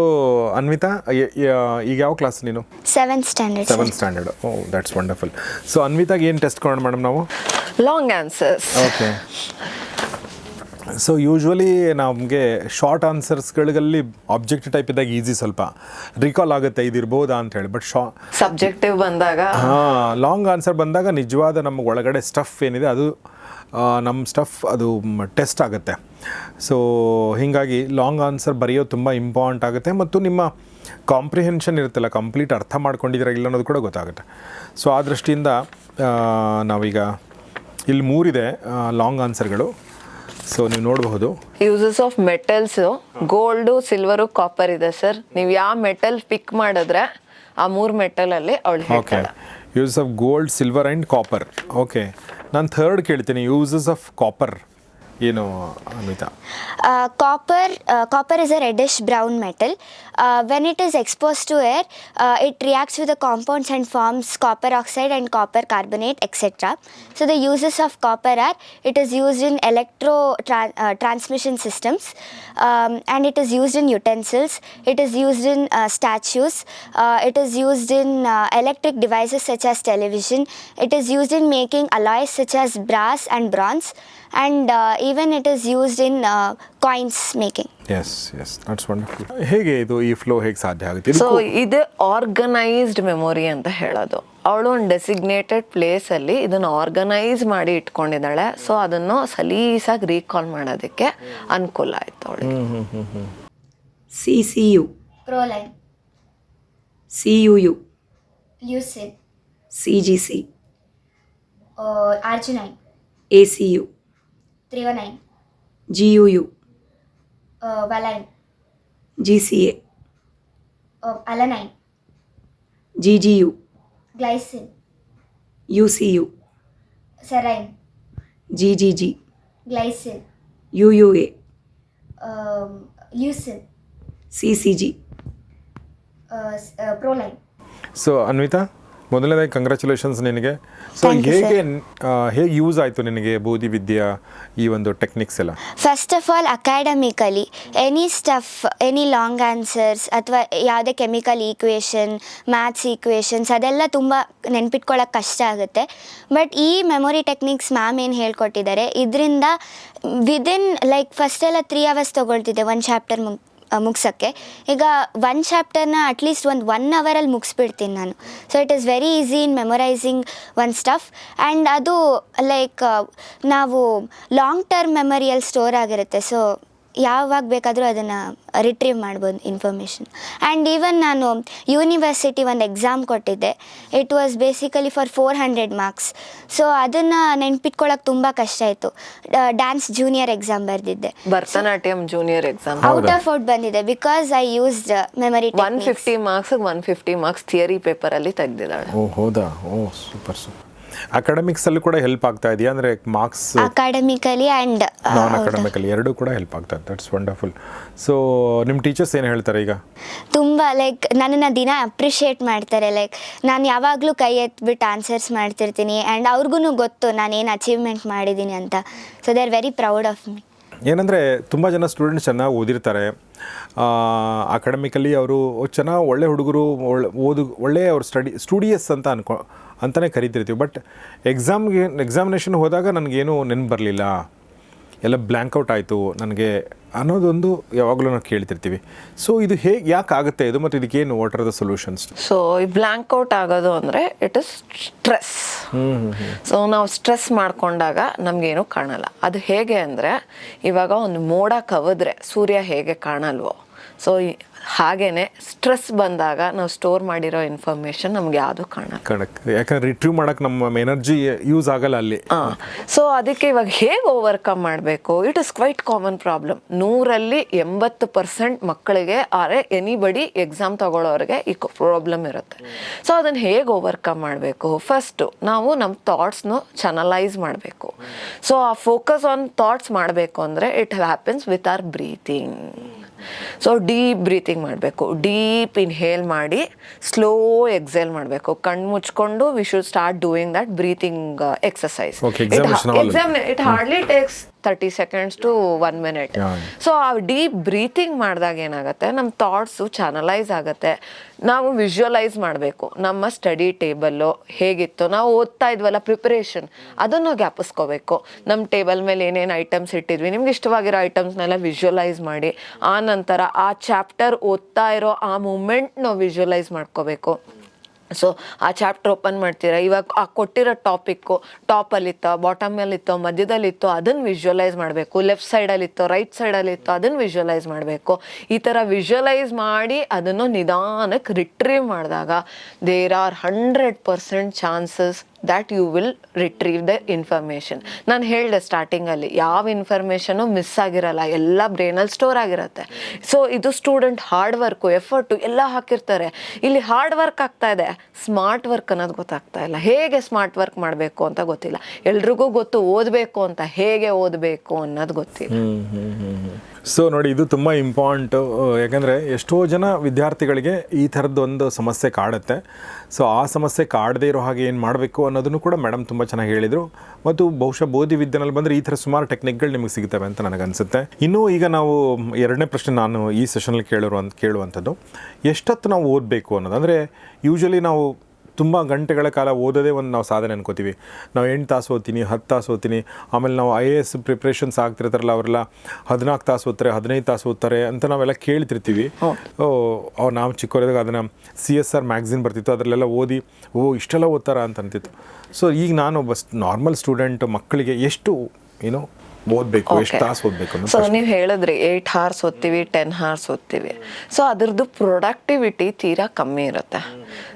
Anvita ಯ- ಯ- ಈಗ ಯಾವ ಕ್ಲಾಸ್ ನೀನು? Seventh standard. Seventh standard oh that's wonderful so ಅನ್ವಿತಾಗೆ ಏನು ಟೆಸ್ಟ್ ಕೊಡೋಣ ಮೇಡಮ್ ನಾವು? Long answers okay so usually ನಮಗೆ ಶಾರ್ಟ್ ಆನ್ಸರ್ಸ್ಗಳಲ್ಲಿ ಆಬ್ಜೆಕ್ಟ್ ಟೈಪ್ ಇದ್ದಾಗ ಈಸಿ ಸ್ವಲ್ಪ ರಿಕಾಲ್ ಆಗುತ್ತೆ ಇದು ಇರ್ಬೋದಾ ಅಂತ ಹೇಳಿ. ಬಟ್ ಶಾ ಸಬ್ಜೆಕ್ಟಿವ್ ಬಂದಾಗ ಹಾಂ ಲಾಂಗ್ ಆನ್ಸರ್ ಬಂದಾಗ ನಿಜವಾದ ನಮ್ಮ ಒಳಗಡೆ ಸ್ಟಫ್ ಏನಿದೆ ಅದು ನಮ್ಮ ಸ್ಟಫ್ ಅದು ಟೆಸ್ಟ್ ಆಗುತ್ತೆ. ಸೊ ಹೀಗಾಗಿ ಲಾಂಗ್ ಆನ್ಸರ್ ಬರೆಯೋದು ತುಂಬ ಇಂಪಾರ್ಟೆಂಟ್ ಆಗುತ್ತೆ ಮತ್ತು ನಿಮ್ಮ ಕಾಂಪ್ರಿಹೆನ್ಷನ್ ಇರುತ್ತಲ್ಲ ಕಂಪ್ಲೀಟ್ ಅರ್ಥ ಮಾಡ್ಕೊಂಡಿದ್ದೀರಾ ಇಲ್ಲ ಅನ್ನೋದು ಕೂಡ ಗೊತ್ತಾಗುತ್ತೆ. ಸೊ ಆ ದೃಷ್ಟಿಯಿಂದ ನಾವೀಗ ಇಲ್ಲಿ ಮೂರಿದೆ ಲಾಂಗ್ ಆನ್ಸರ್ಗಳು ಸೊ ನೀವು ನೋಡಬಹುದು. Uses of metals gold silver copper ಇದೆ ಸರ್ ನೀವು ಯಾವ ಮೆಟಲ್ ಪಿಕ್ ಮಾಡಿದ್ರೆ ಆ ಮೂರು ಮೆಟಲಲ್ಲಿ ಅವಳು okay uses of gold silver and copper okay ನಾನು ಥರ್ಡ್ ಕೇಳ್ತೀನಿ. ಯೂಸಸ್ ಆಫ್ ಕಾಪರ್ ಏನು Anvita Uh, copper, uh, copper is a reddish brown metal. Uh, when it is exposed to air, uh, it reacts with the compounds and forms copper oxide and copper carbonate, etc. So the uses of copper are it is used in electro tran- uh, transmission systems, um, and it is used in utensils. It is used in uh, statues. Uh, it is used in uh, electric devices such as television. It is used in making alloys such as brass and bronze, And even it is used in coins making yes yes that's wonderful ಹೇಗೆ ಇದು ಈ flow ಹೇಗೆ ಸಾಧ್ಯ ಆಗುತ್ತೆ? So ಇದು organised memory ಅಂತ ಹೇಳೋದು. ಅವಳು ಒಂದು ಡೆಸಿಗ್ನೇಟೆಡ್ ಪ್ಲೇಸಲ್ಲಿ ಇದನ್ನು ಆರ್ಗನೈಸ್ ಮಾಡಿ ಇಟ್ಕೊಂಡಿದ್ದಾಳೆ. ಸೊ ಅದನ್ನು ಸಲೀಸಾಗಿ ರೀಕಾಲ್ ಮಾಡೋದಕ್ಕೆ ಅನುಕೂಲ ಆಯ್ತು ಅವಳಿಗೆ. C U C U U U C C G C ಆ್ಯಲ್ A C uh, threonine GUU valine GCA alanine GGU glycine UCU serine GGG glycine UUA leucine CCG proline so Anvita ಮೊದಲನೇದಾಗಿ congratulations ನಿನಗೆ. So ಹೇಗೆ ಹೇಗೆ use ಆಯಿತು ನಿನಗೆ ಬೋಧಿ ವಿದ್ಯಾ ಈ ಒಂದು techniques ಎಲ್ಲ? First of all academically any stuff any long answers ಅಥವಾ ಯಾವುದೇ ಕೆಮಿಕಲ್ ಈಕ್ವೇಷನ್ ಮ್ಯಾಥ್ಸ್ ಈಕ್ವೇಷನ್ಸ್ ಅದೆಲ್ಲ ತುಂಬ ನೆನ್ಪಿಟ್ಕೊಳ್ಳೋಕೆ ಕಷ್ಟ ಆಗುತ್ತೆ. ಬಟ್ ಈ ಮೆಮೊರಿ ಟೆಕ್ನಿಕ್ಸ್ ಮ್ಯಾಮ್ ಏನು ಹೇಳ್ಕೊಟ್ಟಿದ್ದಾರೆ ಇದರಿಂದ ವಿದಿನ್ ಲೈಕ್ ಫಸ್ಟೆಲ್ಲ ತ್ರೀ ಅವರ್ಸ್ ತೊಗೊಳ್ತಿದ್ದೆ ಒಂದು ಚಾಪ್ಟರ್ ಮುಗ್ ಮುಗ್ಸೋಕ್ಕೆ. ಈಗ ಒನ್ ಚಾಪ್ಟರ್ನ ಅಟ್ಲೀಸ್ಟ್ ಒಂದು ಒನ್ ಅವರಲ್ಲಿ ಮುಗಿಸ್ಬಿಡ್ತೀನಿ ನಾನು. So it is very easy in memorising one stuff and ಅದು ಲೈಕ್ ನಾವು ಲಾಂಗ್ ಟರ್ಮ್ ಮೆಮೊರಿಯಲ್ ಸ್ಟೋರ್ ಆಗಿರುತ್ತೆ. ಸೊ ಯಾವಾಗ ಬೇಕಾದರೂ ಅದನ್ನು ರಿಟ್ರೀವ್ ಮಾಡ್ಬೋದು ಇನ್ಫಾರ್ಮೇಷನ್ ಆ್ಯಂಡ್ ಈವನ್ ನಾನು ಯೂನಿವರ್ಸಿಟಿ ಒಂದು ಎಕ್ಸಾಮ್ ಕೊಟ್ಟಿದ್ದೆ. It was basically for four hundred marks so ಅದನ್ನು ನೆನ್ಪಿಟ್ಕೊಳ್ಳೋಕೆ ತುಂಬ ಕಷ್ಟ ಆಯಿತು. Dance junior exam ಬರೆದಿದ್ದೆ. Bharatanatyam junior exam out of out ಬಂದಿದೆ because I used memory one fifty marks one fifty marks theory ಪೇಪರಲ್ಲಿ ತೆಗೆದಿದ್ದಾಳೆ. ಓ ಹೌದಾ? ಓ ಸೂಪರ್ ಸೂಪರ್ ಅಕಾಡೆಮಿಕ್ಸಲ್ಲೂ ಕೂಡ ಹೆಲ್ಪ್ ಆಗ್ತಾ ಇದೆಯಾ? ಅಂದ್ರೆ marks academically and non academically ಎರಡೂ ಕೂಡ ಹೆಲ್ಪ್ ಆಗ್ತಾ ಇದೆ. ದಟ್ಸ್ ವಂಡರ್ಫುಲ್ ಸೊ ನಿಮ್ಮ ಟೀಚರ್ಸ್ ಏನು ಹೇಳ್ತಾರೆ ಈಗ? ತುಂಬ ಲೈಕ್ ನನ್ನನ್ನು ದಿನ ಅಪ್ರಿಷಿಯೇಟ್ ಮಾಡ್ತಾರೆ. ಲೈಕ್ ನಾನು ಯಾವಾಗಲೂ ಕೈ ಎತ್ಬಿಟ್ಟು ಆನ್ಸರ್ಸ್ ಮಾಡ್ತಿರ್ತೀನಿ. ಆ್ಯಂಡ್ ಅವ್ರಿಗೂ ಗೊತ್ತು ನಾನು ಏನು ಅಚೀವ್ಮೆಂಟ್ ಮಾಡಿದ್ದೀನಿ ಅಂತ. So they are very proud of me ಏನಂದರೆ ತುಂಬ ಜನ ಸ್ಟೂಡೆಂಟ್ಸ್ ಚೆನ್ನಾಗಿ ಓದಿರ್ತಾರೆ. ಅಕಾಡೆಮಿಕಲಿ ಅವರು ಚೆನ್ನಾಗಿ ಒಳ್ಳೆ ಹುಡುಗರು, ಒಳ್ಳೆ ಓದು ಒಳ್ಳೆಯ ಅವ್ರ ಸ್ಟಡಿ ಸ್ಟೂಡಿಯಸ್ ಅಂತ ಅನ್ಕೊ ಅಂತಲೇ ಕರಿತಿರ್ತೀವಿ. ಬಟ್ ಎಕ್ಸಾಮ್ಗೆ ಎಕ್ಸಾಮಿನೇಷನ್ ಹೋದಾಗ ನನಗೇನು ನೆನಪು ಬರಲಿಲ್ಲ. ಎಲ್ಲ ಬ್ಲ್ಯಾಂಕ್ ಔಟ್ ಆಯಿತು ನನಗೆ ಅನ್ನೋದೊಂದು ಯಾವಾಗಲೂ ನಾವು ಕೇಳ್ತಿರ್ತೀವಿ. ಸೊ ಇದು ಹೇಗೆ ಯಾಕೆ ಆಗುತ್ತೆ ಇದು ಮತ್ತು ಇದಕ್ಕೇನು what are the solutions so ಈ ಬ್ಲ್ಯಾಂಕ್ ಔಟ್ ಆಗೋದು ಅಂದರೆ ಇಟ್ ಇಸ್ ಸ್ಟ್ರೆಸ್ ಸೊ ನಾವು ಸ್ಟ್ರೆಸ್ ಮಾಡ್ಕೊಂಡಾಗ ನಮಗೇನು ಕಾಣಲ್ಲ. ಅದು ಹೇಗೆ ಅಂದರೆ ಇವಾಗ ಒಂದು ಮೋಡ ಕವಿದ್ರೆ ಸೂರ್ಯ ಹೇಗೆ ಕಾಣಲ್ವೋ. ಸೊ ಹಾಗೇನೆ ಸ್ಟ್ರೆಸ್ ಬಂದಾಗ ನಾವು ಸ್ಟೋರ್ ಮಾಡಿರೋ ಇನ್ಫಾರ್ಮೇಶನ್ ನಮ್ಗೆ ಯಾವುದು ಕಾಣ ಯಾಕಂದ್ರೆ ರಿಟ್ರೀವ್ ಮಾಡೋಕೆ ನಮ್ಮ ಎನರ್ಜಿ ಯೂಸ್ ಆಗಲ್ಲ ಅಲ್ಲಿ. ಸೊ ಅದಕ್ಕೆ ಇವಾಗ ಹೇಗೆ ಓವರ್ಕಮ್ ಮಾಡಬೇಕು? It is quite common problem ನೂರಲ್ಲಿ ಎಂಬತ್ತು ಪರ್ಸೆಂಟ್ ಮಕ್ಕಳಿಗೆ ಆರೆ ಎನಿಬಡಿ ಎಕ್ಸಾಮ್ ತಗೊಳ್ಳೋರಿಗೆ ಈ ಪ್ರಾಬ್ಲಮ್ ಇರುತ್ತೆ. ಸೊ ಅದನ್ನು ಹೇಗೆ ಓವರ್ಕಮ್ ಮಾಡಬೇಕು? ಫಸ್ಟು ನಾವು ನಮ್ಮ ಥಾಟ್ಸ್ನು ಚನಲೈಸ್ ಮಾಡಬೇಕು. ಸೊ ಆ ಫೋಕಸ್ ಆನ್ ಥಾಟ್ಸ್ ಮಾಡಬೇಕು ಅಂದರೆ it happens with our breathing so deep breathing ಮಾಡಬೇಕು. ಡೀಪ್ ಇನ್ಹೇಲ್ ಮಾಡಿ ಸ್ಲೋ ಎಕ್ಸೇಲ್ ಮಾಡಬೇಕು. ಕಣ್ಣು ಮುಚ್ಕೊಂಡು we should start doing that breathing exercise it hardly takes thirty seconds to one minute. So ಆ deep breathing ಮಾಡಿದಾಗ ಏನಾಗುತ್ತೆ? ನಮ್ಮ ಥಾಟ್ಸು ಚಾನಲೈಸ್ ಆಗುತ್ತೆ. ನಾವು ವಿಜುವಲೈಸ್ ಮಾಡಬೇಕು. ನಮ್ಮ ಸ್ಟಡಿ ಟೇಬಲ್ಲು ಹೇಗಿತ್ತು? ನಾವು ಓದ್ತಾ ಇದ್ವಲ್ಲ ಪ್ರಿಪ್ರೇಷನ್ ಅದನ್ನು ಜ್ಞಾಪಿಸ್ಕೋಬೇಕು. ನಮ್ಮ ಟೇಬಲ್ ಮೇಲೆ ಏನೇನು ಐಟಮ್ಸ್ ಇಟ್ಟಿದ್ವಿ? ನಿಮ್ಗೆ ಇಷ್ಟವಾಗಿರೋ ಐಟಮ್ಸ್ನೆಲ್ಲ ವಿಜುವಲೈಸ್ ಮಾಡಿ. ಆ ನಂತರ ಆ ಚಾಪ್ಟರ್ ಓದ್ತಾ ಇರೋ ಆ ಮೂಮೆಂಟ್ ನಾವು ವಿಜುವಲೈಸ್ ಮಾಡ್ಕೋಬೇಕು. ಸೊ ಆ ಚಾಪ್ಟರ್ ಓಪನ್ ಮಾಡ್ತೀರಾ? ಇವಾಗ ಆ ಕೊಟ್ಟಿರೋ ಟಾಪಿಕ್ಕು ಟಾಪಲ್ಲಿತ್ತೋ ಬಾಟಮಲ್ಲಿತ್ತೋ ಮಧ್ಯದಲ್ಲಿತ್ತೋ ಅದನ್ನು ವಿಜುವಲೈಸ್ ಮಾಡಬೇಕು. ಲೆಫ್ಟ್ ಸೈಡಲ್ಲಿತ್ತೋ ರೈಟ್ ಸೈಡಲ್ಲಿತ್ತೋ ಅದನ್ನು ವಿಜುವಲೈಸ್ ಮಾಡಬೇಕು. ಈ ಥರ ವಿಜುವಲೈಸ್ ಮಾಡಿ ಅದನ್ನು ನಿಧಾನಕ್ಕೆ ರಿಟ್ರೀವ್ ಮಾಡಿದಾಗ there are hundred percent chances that you will retrieve the information ನಾನು ಹೇಳಿದೆ ಸ್ಟಾರ್ಟಿಂಗಲ್ಲಿ ಯಾವ ಇನ್ಫಾರ್ಮೇಷನು ಮಿಸ್ ಆಗಿರಲ್ಲ, ಎಲ್ಲ ಬ್ರೈನಲ್ಲಿ ಸ್ಟೋರ್ ಆಗಿರುತ್ತೆ. ಸೊ ಇದು ಸ್ಟೂಡೆಂಟ್ ಹಾರ್ಡ್ ವರ್ಕು ಎಫರ್ಟು ಎಲ್ಲ ಹಾಕಿರ್ತಾರೆ. ಇಲ್ಲಿ ಹಾರ್ಡ್ ವರ್ಕ್ ಆಗ್ತಾ ಇದೆ. ಸ್ಮಾರ್ಟ್ ವರ್ಕ್ ಅನ್ನೋದು ಗೊತ್ತಾಗ್ತಾ ಇಲ್ಲ. ಹೇಗೆ ಸ್ಮಾರ್ಟ್ ವರ್ಕ್ ಮಾಡಬೇಕು ಅಂತ ಗೊತ್ತಿಲ್ಲ. ಎಲ್ರಿಗೂ ಗೊತ್ತು ಓದಬೇಕು ಅಂತ ಹೇಗೆ ಓದಬೇಕು ಅನ್ನೋದು ಗೊತ್ತಿಲ್ಲ. ಸೊ ನೋಡಿ, ಇದು ತುಂಬ ಇಂಪಾರ್ಟೆಂಟು ಯಾಕಂದರೆ ಎಷ್ಟೋ ಜನ ವಿದ್ಯಾರ್ಥಿಗಳಿಗೆ ಈ ಥರದ್ದು ಒಂದು ಸಮಸ್ಯೆ ಕಾಡುತ್ತೆ. ಸೊ ಆ ಸಮಸ್ಯೆ ಕಾಡದೇ ಇರೋ ಹಾಗೆ ಏನು ಮಾಡಬೇಕು ಅನ್ನೋದನ್ನು ಕೂಡ ಮೇಡಮ್ ತುಂಬ ಚೆನ್ನಾಗಿ ಹೇಳಿದರು. ಮತ್ತು ಬಹುಶಃ ಬೋಧಿ ವಿದ್ಯೆನಲ್ಲಿ ಬಂದರೆ ಈ ಥರ ಸುಮಾರು ಟೆಕ್ನಿಕ್ಗಳು ನಿಮಗೆ ಸಿಗ್ತವೆ ಅಂತ ನನಗನ್ಸುತ್ತೆ ಇನ್ನೂ ಈಗ ನಾವು ಎರಡನೇ ಪ್ರಶ್ನೆ ನಾನು ಈ ಸೆಷನಲ್ಲಿ ಕೇಳಿರುವಂಥ ಕೇಳುವಂಥದ್ದು. ಎಷ್ಟೊತ್ತು ನಾವು ಓದಬೇಕು ಅನ್ನೋದು? ಅಂದರೆ ಯೂಶಲಿ ನಾವು ತುಂಬ ಗಂಟೆಗಳ ಕಾಲ ಓದೋದೇ ಒಂದು ನಾವು ಸಾಧನೆ ಅನ್ಕೋತೀವಿ. ನಾವು ಎಂಟು ತಾಸು ಓದ್ತೀನಿ ಹತ್ತು ತಾಸು ಓದ್ತೀನಿ ಆಮೇಲೆ ನಾವು ಐ ಎ ಎಸ್ ಪ್ರಿಪ್ರೇಷನ್ಸ್ ಆಗ್ತಿರ್ತಾರಲ್ಲ ಅವರೆಲ್ಲ ಹದಿನಾಲ್ಕು ತಾಸು ಓದ್ತಾರೆ ಹದಿನೈದು ತಾಸು ಓದ್ತಾರೆ ಅಂತ ನಾವೆಲ್ಲ ಕೇಳ್ತಿರ್ತೀವಿ. ಓ ಅವ್ ನಾವು ಚಿಕ್ಕವರಿದಾಗ ಅದನ್ನು ಸಿ ಎಸ್ ಆರ್ ಮ್ಯಾಗ್ಝಿನ್ ಬರ್ತಿತ್ತು ಅದರಲ್ಲೆಲ್ಲ ಓದಿ ಓ ಇಷ್ಟೆಲ್ಲ ಓದ್ತಾರ ಅಂತ ಅಂತಿತ್ತು. ಸೊ ಈಗ ನಾನು ಬಸ್ ನಾರ್ಮಲ್ ಸ್ಟೂಡೆಂಟ್ ಮಕ್ಕಳಿಗೆ ಎಷ್ಟು ಏನೋ ಓದಬೇಕು ಎಷ್ಟು ತಾಸು ಓದಬೇಕು ಸೊ ನೀವು ಹೇಳಿದ್ರಿ ಏಯ್ಟ್ ಹಾರ್ಸ್ ಓದ್ತೀವಿ ಟೆನ್ ಹಾರ್ಸ್ ಓದ್ತೀವಿ. ಸೊ ಅದ್ರದ್ದು ಪ್ರೊಡಕ್ಟಿವಿಟಿ ತೀರಾ ಕಮ್ಮಿ ಇರುತ್ತೆ.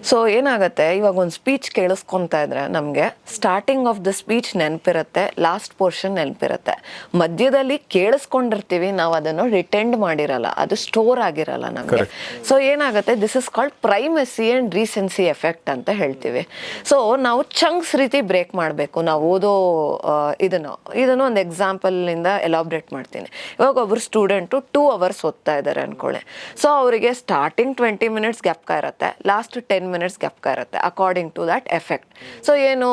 ಸೊ ಏನಾಗುತ್ತೆ ಇವಾಗ ಒಂದು ಸ್ಪೀಚ್ ಕೇಳಿಸ್ಕೊತಾ ಇದ್ರೆ ನಮಗೆ ಸ್ಟಾರ್ಟಿಂಗ್ ಆಫ್ ದ ಸ್ಪೀಚ್ ನೆನಪಿರುತ್ತೆ ಲಾಸ್ಟ್ ಪೋರ್ಷನ್ ನೆನಪಿರುತ್ತೆ. ಮಧ್ಯದಲ್ಲಿ ಕೇಳಿಸ್ಕೊಂಡಿರ್ತೀವಿ ನಾವು ಅದನ್ನು ರಿಟೆಂಡ್ ಮಾಡಿರಲ್ಲ ಅದು ಸ್ಟೋರ್ ಆಗಿರಲ್ಲ ನಮಗೆ. ಸೊ ಏನಾಗುತ್ತೆ this is called primacy and recency effect ಅಂತ ಹೇಳ್ತೀವಿ. ಸೊ ನಾವು ಚಂಕ್ಸ್ ರೀತಿ ಬ್ರೇಕ್ ಮಾಡಬೇಕು ನಾವು ಓದೋ ಇದನ್ನು ಇದನ್ನು ಒಂದು ಎಕ್ಸಾಂಪಲ್ನಿಂದ ಎಲಾಬ್ರೇಟ್ ಮಾಡ್ತೀನಿ. ಇವಾಗ ಒಬ್ಬರು ಸ್ಟೂಡೆಂಟು ಟೂ ಅವರ್ಸ್ ಓದ್ತಾ ಇದ್ದಾರೆ ಅನ್ಕೊಳ್ಳಿ ಸೊ ಅವರಿಗೆ ಸ್ಟಾರ್ಟಿಂಗ್ ಟ್ವೆಂಟಿ ಮಿನಿಟ್ಸ್ ಗ್ಯಾಪ್ಕ ಇರುತ್ತೆ ಲಾಸ್ಟ್ ಟೆನ್ ಮಿನಿಟ್ಸ್ ಗ್ಯಾಪ್ಕ ಇರುತ್ತೆ according to that effect so ಏನು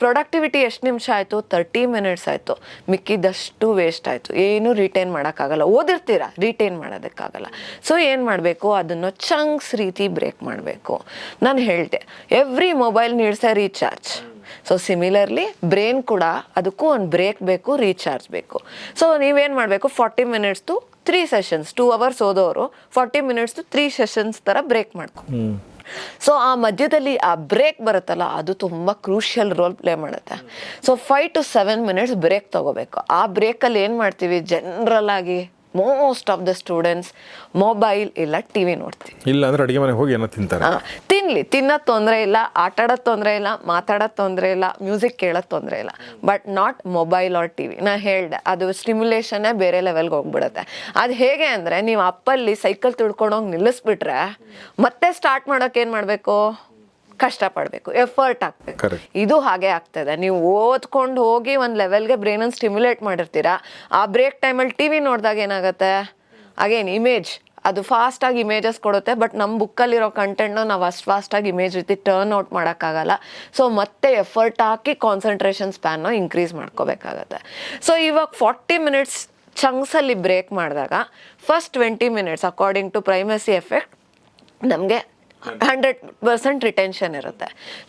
ಪ್ರೊಡಕ್ಟಿವಿಟಿ ಎಷ್ಟು ನಿಮಿಷ ಆಯಿತು? ತರ್ಟಿ ಮಿನಿಟ್ಸ್ ಆಯಿತು. ಮಿಕ್ಕಿದಷ್ಟು ವೇಸ್ಟ್ ಆಯಿತು. ಏನು ರಿಟೈನ್ ಮಾಡೋಕ್ಕಾಗಲ್ಲ. ಓದಿರ್ತೀರಾ? ರಿಟೈನ್ ಮಾಡೋದಕ್ಕಾಗಲ್ಲ. ಸೊ ಏನು ಮಾಡಬೇಕು? ಅದನ್ನು ಚಂಕ್ಸ್ ರೀತಿ ಬ್ರೇಕ್ ಮಾಡಬೇಕು. ನಾನು ಹೇಳಿದೆ every mobile needs recharge so similarly brain ಕೂಡ ಅದಕ್ಕೂ ಒಂದು ಬ್ರೇಕ್ ಬೇಕು ರೀಚಾರ್ಜ್ ಬೇಕು. ಸೊ ನೀವೇನು ಮಾಡಬೇಕು? ಫಾರ್ಟಿ ಮಿನಿಟ್ಸ್ದು ತ್ರೀ ಸೆಷನ್ಸ್ ಟೂ ಅವರ್ಸ್ ಓದೋರು ಫಾರ್ಟಿ ಮಿನಿಟ್ಸ್ದು ತ್ರೀ ಸೆಷನ್ಸ್ ಥರ ಬ್ರೇಕ್ ಮಾಡ್ಕೊ ಸೊ ಆ ಮಧ್ಯದಲ್ಲಿ ಆ ಬ್ರೇಕ್ ಬರುತ್ತಲ್ಲ ಅದು ತುಂಬ ಕ್ರೂಷಿಯಲ್ ರೋಲ್ ಪ್ಲೇ ಮಾಡುತ್ತೆ. So five to seven minutes break ತಗೋಬೇಕು. ಆ ಬ್ರೇಕಲ್ಲಿ ಏನು ಮಾಡ್ತೀವಿ? ಜನರಲ್ ಆಗಿ most of the students mobile ಇಲ್ಲ ಟಿ ವಿ ನೋಡ್ತೀವಿ. ಇಲ್ಲ ಅಂದ್ರೆ ಅಡುಗೆ ಮನೆಗೆ ಹೋಗಿ ಏನೋ ತಿಂತಾರೆ. ತಿನ್ಲಿ. ತಿನ್ನೋದ್ ತೊಂದರೆ ಇಲ್ಲ ಆಟಾಡೋದು ತೊಂದರೆ ಇಲ್ಲ ಮಾತಾಡೋದ್ ತೊಂದರೆ ಇಲ್ಲ ಮ್ಯೂಸಿಕ್ ಕೇಳೋದು ತೊಂದರೆ ಇಲ್ಲ. But not mobile or T V ನಾ ಹೇಳ್ದೆ ಅದು ಸ್ಟಿಮ್ಯುಲೇಷನ್ನೇ ಬೇರೆ ಲೆವೆಲ್ಗೆ ಹೋಗ್ಬಿಡುತ್ತೆ. ಅದು ಹೇಗೆ ಅಂದರೆ ನೀವು ಅಪ್ಪಲ್ಲಿ ಸೈಕಲ್ ತಿಳ್ಕೊಂಡೋಗಿ ನಿಲ್ಲಿಸ್ಬಿಟ್ರೆ ಮತ್ತೆ ಸ್ಟಾರ್ಟ್ ಮಾಡೋಕೆ ಏನು ಮಾಡಬೇಕು? ಕಷ್ಟಪಡಬೇಕು ಎಫರ್ಟ್ ಹಾಕ್ಬೇಕು. ಇದು ಹಾಗೆ ಆಗ್ತದೆ. ನೀವು ಓದ್ಕೊಂಡು ಹೋಗಿ ಒಂದು ಲೆವೆಲ್ಗೆ ಬ್ರೈನನ್ನು ಸ್ಟಿಮ್ಯುಲೇಟ್ ಮಾಡಿರ್ತೀರಾ ಆ ಬ್ರೇಕ್ ಟೈಮಲ್ಲಿ ಟಿ ವಿ ನೋಡಿದಾಗ ಏನಾಗುತ್ತೆ? ಅಗೇನ್ ಇಮೇಜ್ ಅದು ಫಾಸ್ಟಾಗಿ ಇಮೇಜಸ್ ಕೊಡುತ್ತೆ ಬಟ್ ನಮ್ಮ ಬುಕ್ಕಲ್ಲಿರೋ ಕಂಟೆಂಟ್ನ ನಾವು ಅಷ್ಟು ಫಾಸ್ಟಾಗಿ ಇಮೇಜ್ ರೀತಿ ಟರ್ನ್ ಔಟ್ ಮಾಡೋಕ್ಕಾಗಲ್ಲ. ಸೊ ಮತ್ತೆ ಎಫರ್ಟ್ ಹಾಕಿ ಕಾನ್ಸಂಟ್ರೇಷನ್ ಸ್ಪ್ಯಾನ್ನ ಇನ್ಕ್ರೀಸ್ ಮಾಡ್ಕೋಬೇಕಾಗತ್ತೆ. ಸೊ ಇವಾಗ ಫಾರ್ಟಿ ಮಿನಿಟ್ಸ್ ಚಂಕ್ಸಲ್ಲಿ ಬ್ರೇಕ್ ಮಾಡಿದಾಗ first twenty minutes according to primacy effect ನಮಗೆ ಹಂಡ್ರೆಡ್ ಪರ್ಸೆಂಟ್ ರಿಟೆನ್ಷನ್ ಇರುತ್ತೆ.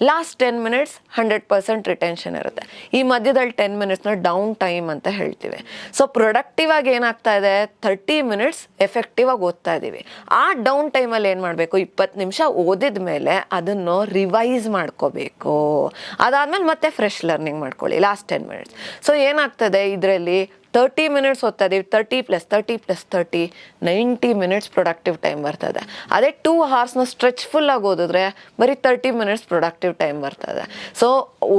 Last ten minutes hundred percent retention ಇರುತ್ತೆ. ಈ ಮಧ್ಯದಲ್ಲಿ ಟೆನ್ ಮಿನಿಟ್ಸ್ನ ಡೌನ್ ಟೈಮ್ ಅಂತ ಹೇಳ್ತೀವಿ. ಸೊ ಪ್ರೊಡಕ್ಟಿವ್ ಆಗಿ ಏನಾಗ್ತಾ ಇದೆ? ತರ್ಟಿ ಮಿನಿಟ್ಸ್ ಎಫೆಕ್ಟಿವ್ ಆಗಿ ಓದ್ತಾ ಇದ್ದೀವಿ ಆ ಡೌನ್ ಟೈಮಲ್ಲಿ ಏನು ಮಾಡಬೇಕು? ಇಪ್ಪತ್ತು ನಿಮಿಷ ಓದಿದ ಮೇಲೆ ಅದನ್ನು ರಿವೈಸ್ ಮಾಡ್ಕೋಬೇಕು. ಅದಾದಮೇಲೆ ಮತ್ತೆ ಫ್ರೆಶ್ ಲರ್ನಿಂಗ್ ಮಾಡ್ಕೊಳ್ಳಿ. ಲಾಸ್ಟ್ ಟೆನ್ ಮಿನಿಟ್ಸ್ ಸೊ ಏನಾಗ್ತದೆ ಇದರಲ್ಲಿ ತರ್ಟಿ ಮಿನಿಟ್ಸ್ ಓದ್ತಾ ಇದೀವಿ thirty plus thirty plus thirty ninety minutes productive time ಬರ್ತದೆ. ಅದೇ ಟೂ ಹಾರ್ಸ್ನ ಸ್ಟ್ರೆಚ್ಫುಲ್ಲಾಗಿ ಓದಿದ್ರೆ ಬರೀ ತರ್ಟಿ ಮಿನಿಟ್ಸ್ ಪ್ರೊಡಕ್ಟಿವ್ ಟೈಮ್ ಬರ್ತದೆ. ಸೊ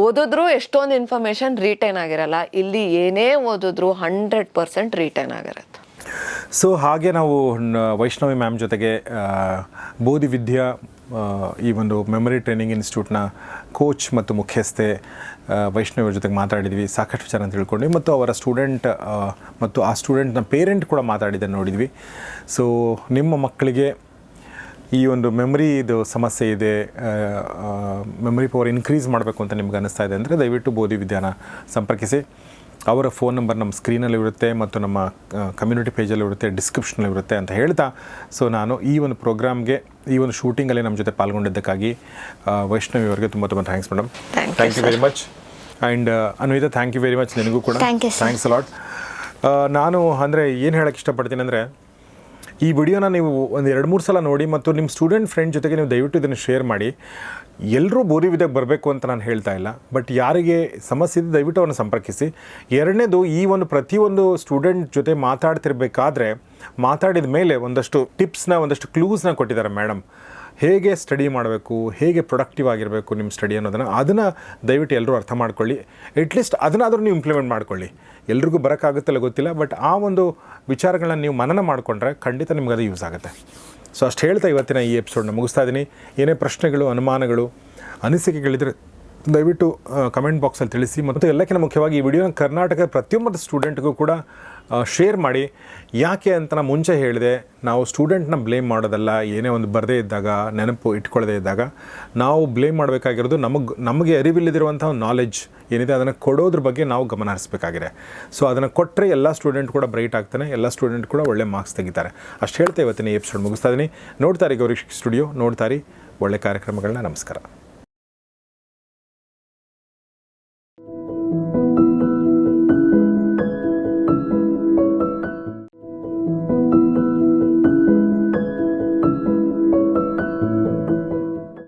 ಓದಿದ್ರು ಎಷ್ಟೊಂದು ಇನ್ಫಾರ್ಮೇಷನ್ ರೀಟೈನ್ ಆಗಿರಲ್ಲ, ಇಲ್ಲಿ ಏನೇ ಓದಿದ್ರು ಹಂಡ್ರೆಡ್ ಪರ್ಸೆಂಟ್ ರೀಟೈನ್ ಆಗಿರುತ್ತೆ. ಸೊ ಹಾಗೆ ನಾವು ವೈಷ್ಣವಿ ಮ್ಯಾಮ್ ಜೊತೆಗೆ ಬೋಧಿ ವಿದ್ಯಾ ಈ ಒಂದು ಮೆಮೊರಿ ಟ್ರೈನಿಂಗ್ ಇನ್ಸ್ಟಿಟ್ಯೂಟ್ನ ಕೋಚ್ ಮತ್ತು ಮುಖ್ಯಸ್ಥೆ ಆ, ವೈಷ್ಣವಿ ಜೊತೆಗೆ ಮಾತಾಡಿದ್ವಿ. ಸಾಕಷ್ಟು ವಿಚಾರ ತಿಳ್ಕೊಂಡ್ವಿ. ಮತ್ತು ಅವರ ಸ್ಟೂಡೆಂಟ್ ಮತ್ತು ಆ ಸ್ಟೂಡೆಂಟ್ನ ಪೇರೆಂಟ್ ಕೂಡ ಮಾತಾಡಿದ್ದನ್ನು ನೋಡಿದ್ವಿ. ಸೊ ನಿಮ್ಮ ಮಕ್ಕಳಿಗೆ ಈ ಒಂದು ಮೆಮರಿ ಇದು ಸಮಸ್ಯೆ ಇದೆ ಮೆಮರಿ ಪವರ್ ಇನ್ಕ್ರೀಸ್ ಮಾಡಬೇಕು ಅಂತ ನಿಮ್ಗೆ ಅನ್ನಿಸ್ತಾ ಇದೆ ಅಂದರೆ ದಯವಿಟ್ಟು ಬೋಧಿ ವಿಧಾನ ಸಂಪರ್ಕಿಸಿ. ಅವರ ಫೋನ್ ನಂಬರ್ ನಮ್ಮ ಸ್ಕ್ರೀನಲ್ಲಿ ಇರುತ್ತೆ ಮತ್ತು ನಮ್ಮ ಕಮ್ಯುನಿಟಿ ಪೇಜಲ್ಲಿ ಇರುತ್ತೆ ಡಿಸ್ಕ್ರಿಪ್ಷನಲ್ಲಿ ಇರುತ್ತೆ ಅಂತ ಹೇಳ್ತಾ. ಸೊ ನಾನು ಈ ಒಂದು ಪ್ರೋಗ್ರಾಮ್ಗೆ ಈ ಒಂದು ಶೂಟಿಂಗಲ್ಲಿ ನಮ್ಮ ಜೊತೆ ಪಾಲ್ಗೊಂಡಿದ್ದಕ್ಕಾಗಿ ವೈಷ್ಣವಿ ಅವರಿಗೆ ತುಂಬ ತುಂಬ thanks madam thank you very much and Anvita thank you very much ನಿನಗೂ ಕೂಡ. ಥ್ಯಾಂಕ್ಸ್ ಅಲಾಟ್ ನಾನು ಅಂದರೆ ಏನು ಹೇಳಕ್ಕೆ ಇಷ್ಟಪಡ್ತೀನಿ ಅಂದರೆ ಈ ವಿಡಿಯೋನ ನೀವು ಒಂದು ಎರಡು ಮೂರು ಸಲ ನೋಡಿ ಮತ್ತು ನಿಮ್ಮ ಸ್ಟೂಡೆಂಟ್ ಫ್ರೆಂಡ್ ಜೊತೆಗೆ ನೀವು ದಯವಿಟ್ಟು ಇದನ್ನು ಶೇರ್ ಮಾಡಿ. ಎಲ್ಲರೂ ಬೋರಿ ವಿದ್ಯೆಗೆ ಬರಬೇಕು ಅಂತ ನಾನು ಹೇಳ್ತಾ ಇಲ್ಲ ಬಟ್ ಯಾರಿಗೆ ಸಮಸ್ಯೆ ಇದೆ ದಯವಿಟ್ಟು ಅವನ್ನ ಸಂಪರ್ಕಿಸಿ. ಎರಡನೇದು, ಈ ಒಂದು ಪ್ರತಿಯೊಂದು ಸ್ಟೂಡೆಂಟ್ ಜೊತೆ ಮಾತಾಡ್ತಿರ್ಬೇಕಾದ್ರೆ ಮಾತಾಡಿದ ಮೇಲೆ ಒಂದಷ್ಟು ಟಿಪ್ಸ್ನ ಒಂದಷ್ಟು ಕ್ಲೂಸ್ನ ಕೊಟ್ಟಿದ್ದಾರೆ ಮೇಡಮ್ ಹೇಗೆ ಸ್ಟಡಿ ಮಾಡಬೇಕು, ಹೇಗೆ ಪ್ರೊಡಕ್ಟಿವ್ ಆಗಿರಬೇಕು ನಿಮ್ಮ ಸ್ಟಡಿ ಅನ್ನೋದನ್ನು ಅದನ್ನು ದಯವಿಟ್ಟು ಎಲ್ಲರೂ ಅರ್ಥ ಮಾಡ್ಕೊಳ್ಳಿ. ಅಟ್ಲೀಸ್ಟ್ ಅದನ್ನಾದರೂ ನೀವು ಇಂಪ್ಲಿಮೆಂಟ್ ಮಾಡ್ಕೊಳ್ಳಿ. ಎಲ್ರಿಗೂ ಬರೋಕ್ಕಾಗುತ್ತಲ್ಲ ಗೊತ್ತಿಲ್ಲ ಬಟ್ ಆ ಒಂದು ವಿಚಾರಗಳನ್ನ ನೀವು ಮನನ ಮಾಡಿಕೊಂಡ್ರೆ ಖಂಡಿತ ನಿಮ್ಗೆ ಅದು ಯೂಸ್ ಆಗುತ್ತೆ. ಸೊ ಅಷ್ಟು ಹೇಳ್ತಾ ಇವತ್ತಿನ ಈ ಎಪಿಸೋಡ್ನ ಮುಗಿಸ್ತಾ ಇದ್ದೀನಿ. ಏನೇ ಪ್ರಶ್ನೆಗಳು, ಅನುಮಾನಗಳು, ಅನಿಸಿಕೆಗಳಿದ್ರೆ ದಯವಿಟ್ಟು ಕಮೆಂಟ್ ಬಾಕ್ಸಲ್ಲಿ ತಿಳಿಸಿ. ಮತ್ತು ಎಲ್ಲಕ್ಕಿಂತ ಮುಖ್ಯವಾಗಿ ಈ ವಿಡಿಯೋನ ಕರ್ನಾಟಕದ ಪ್ರತಿಯೊಬ್ಬರ ಸ್ಟೂಡೆಂಟ್ಗೂ ಕೂಡ ಶೇರ್ ಮಾಡಿ. ಯಾಕೆ ಅಂತ ನಾನು ಮುಂಚೆ ಹೇಳಿದೆ, ನಾವು ಸ್ಟೂಡೆಂಟ್ನ ಬ್ಲೇಮ್ ಮಾಡೋದಲ್ಲ, ಏನೇ ಒಂದು ಬರದೇ ಇದ್ದಾಗ, ನೆನಪು ಇಟ್ಕೊಳ್ಳದೇ ಇದ್ದಾಗ, ನಾವು ಬ್ಲೇಮ್ ಮಾಡಬೇಕಾಗಿರೋದು ನಮಗೆ ನಮಗೆ ಅರಿವಿಲ್ಲದಿರುವಂಥ ಒಂದು ಏನಿದೆ, ಅದನ್ನು ಕೊಡೋದ್ರ ಬಗ್ಗೆ ನಾವು ಗಮನ ಹರಿಸ್ಬೇಕಾಗಿದೆ ಸೊ ಅದನ್ನು ಕೊಟ್ಟರೆ ಎಲ್ಲ ಸ್ಟೂಡೆಂಟ್ ಕೂಡ ಬ್ರೈಟ್ ಆಗ್ತಾನೆ, ಎಲ್ಲ ಸ್ಟೂಡೆಂಟ್ ಕೂಡ ಒಳ್ಳೆ ಮಾರ್ಕ್ಸ್ ತೆಗಿತಾರೆ. ಅಷ್ಟು ಹೇಳ್ತಾ ಇವತ್ತಿನ ಎಪಿಸೋಡ್ ಮುಗಿಸ್ತಾ ಇದ್ದೀನಿ ನೋಡ್ತಾರೆ ಗೌರಿ ಸ್ಟುಡಿಯೋ ನೋಡ್ತಾರೆ ಒಳ್ಳೆ ಕಾರ್ಯಕ್ರಮಗಳನ್ನ, ನಮಸ್ಕಾರ.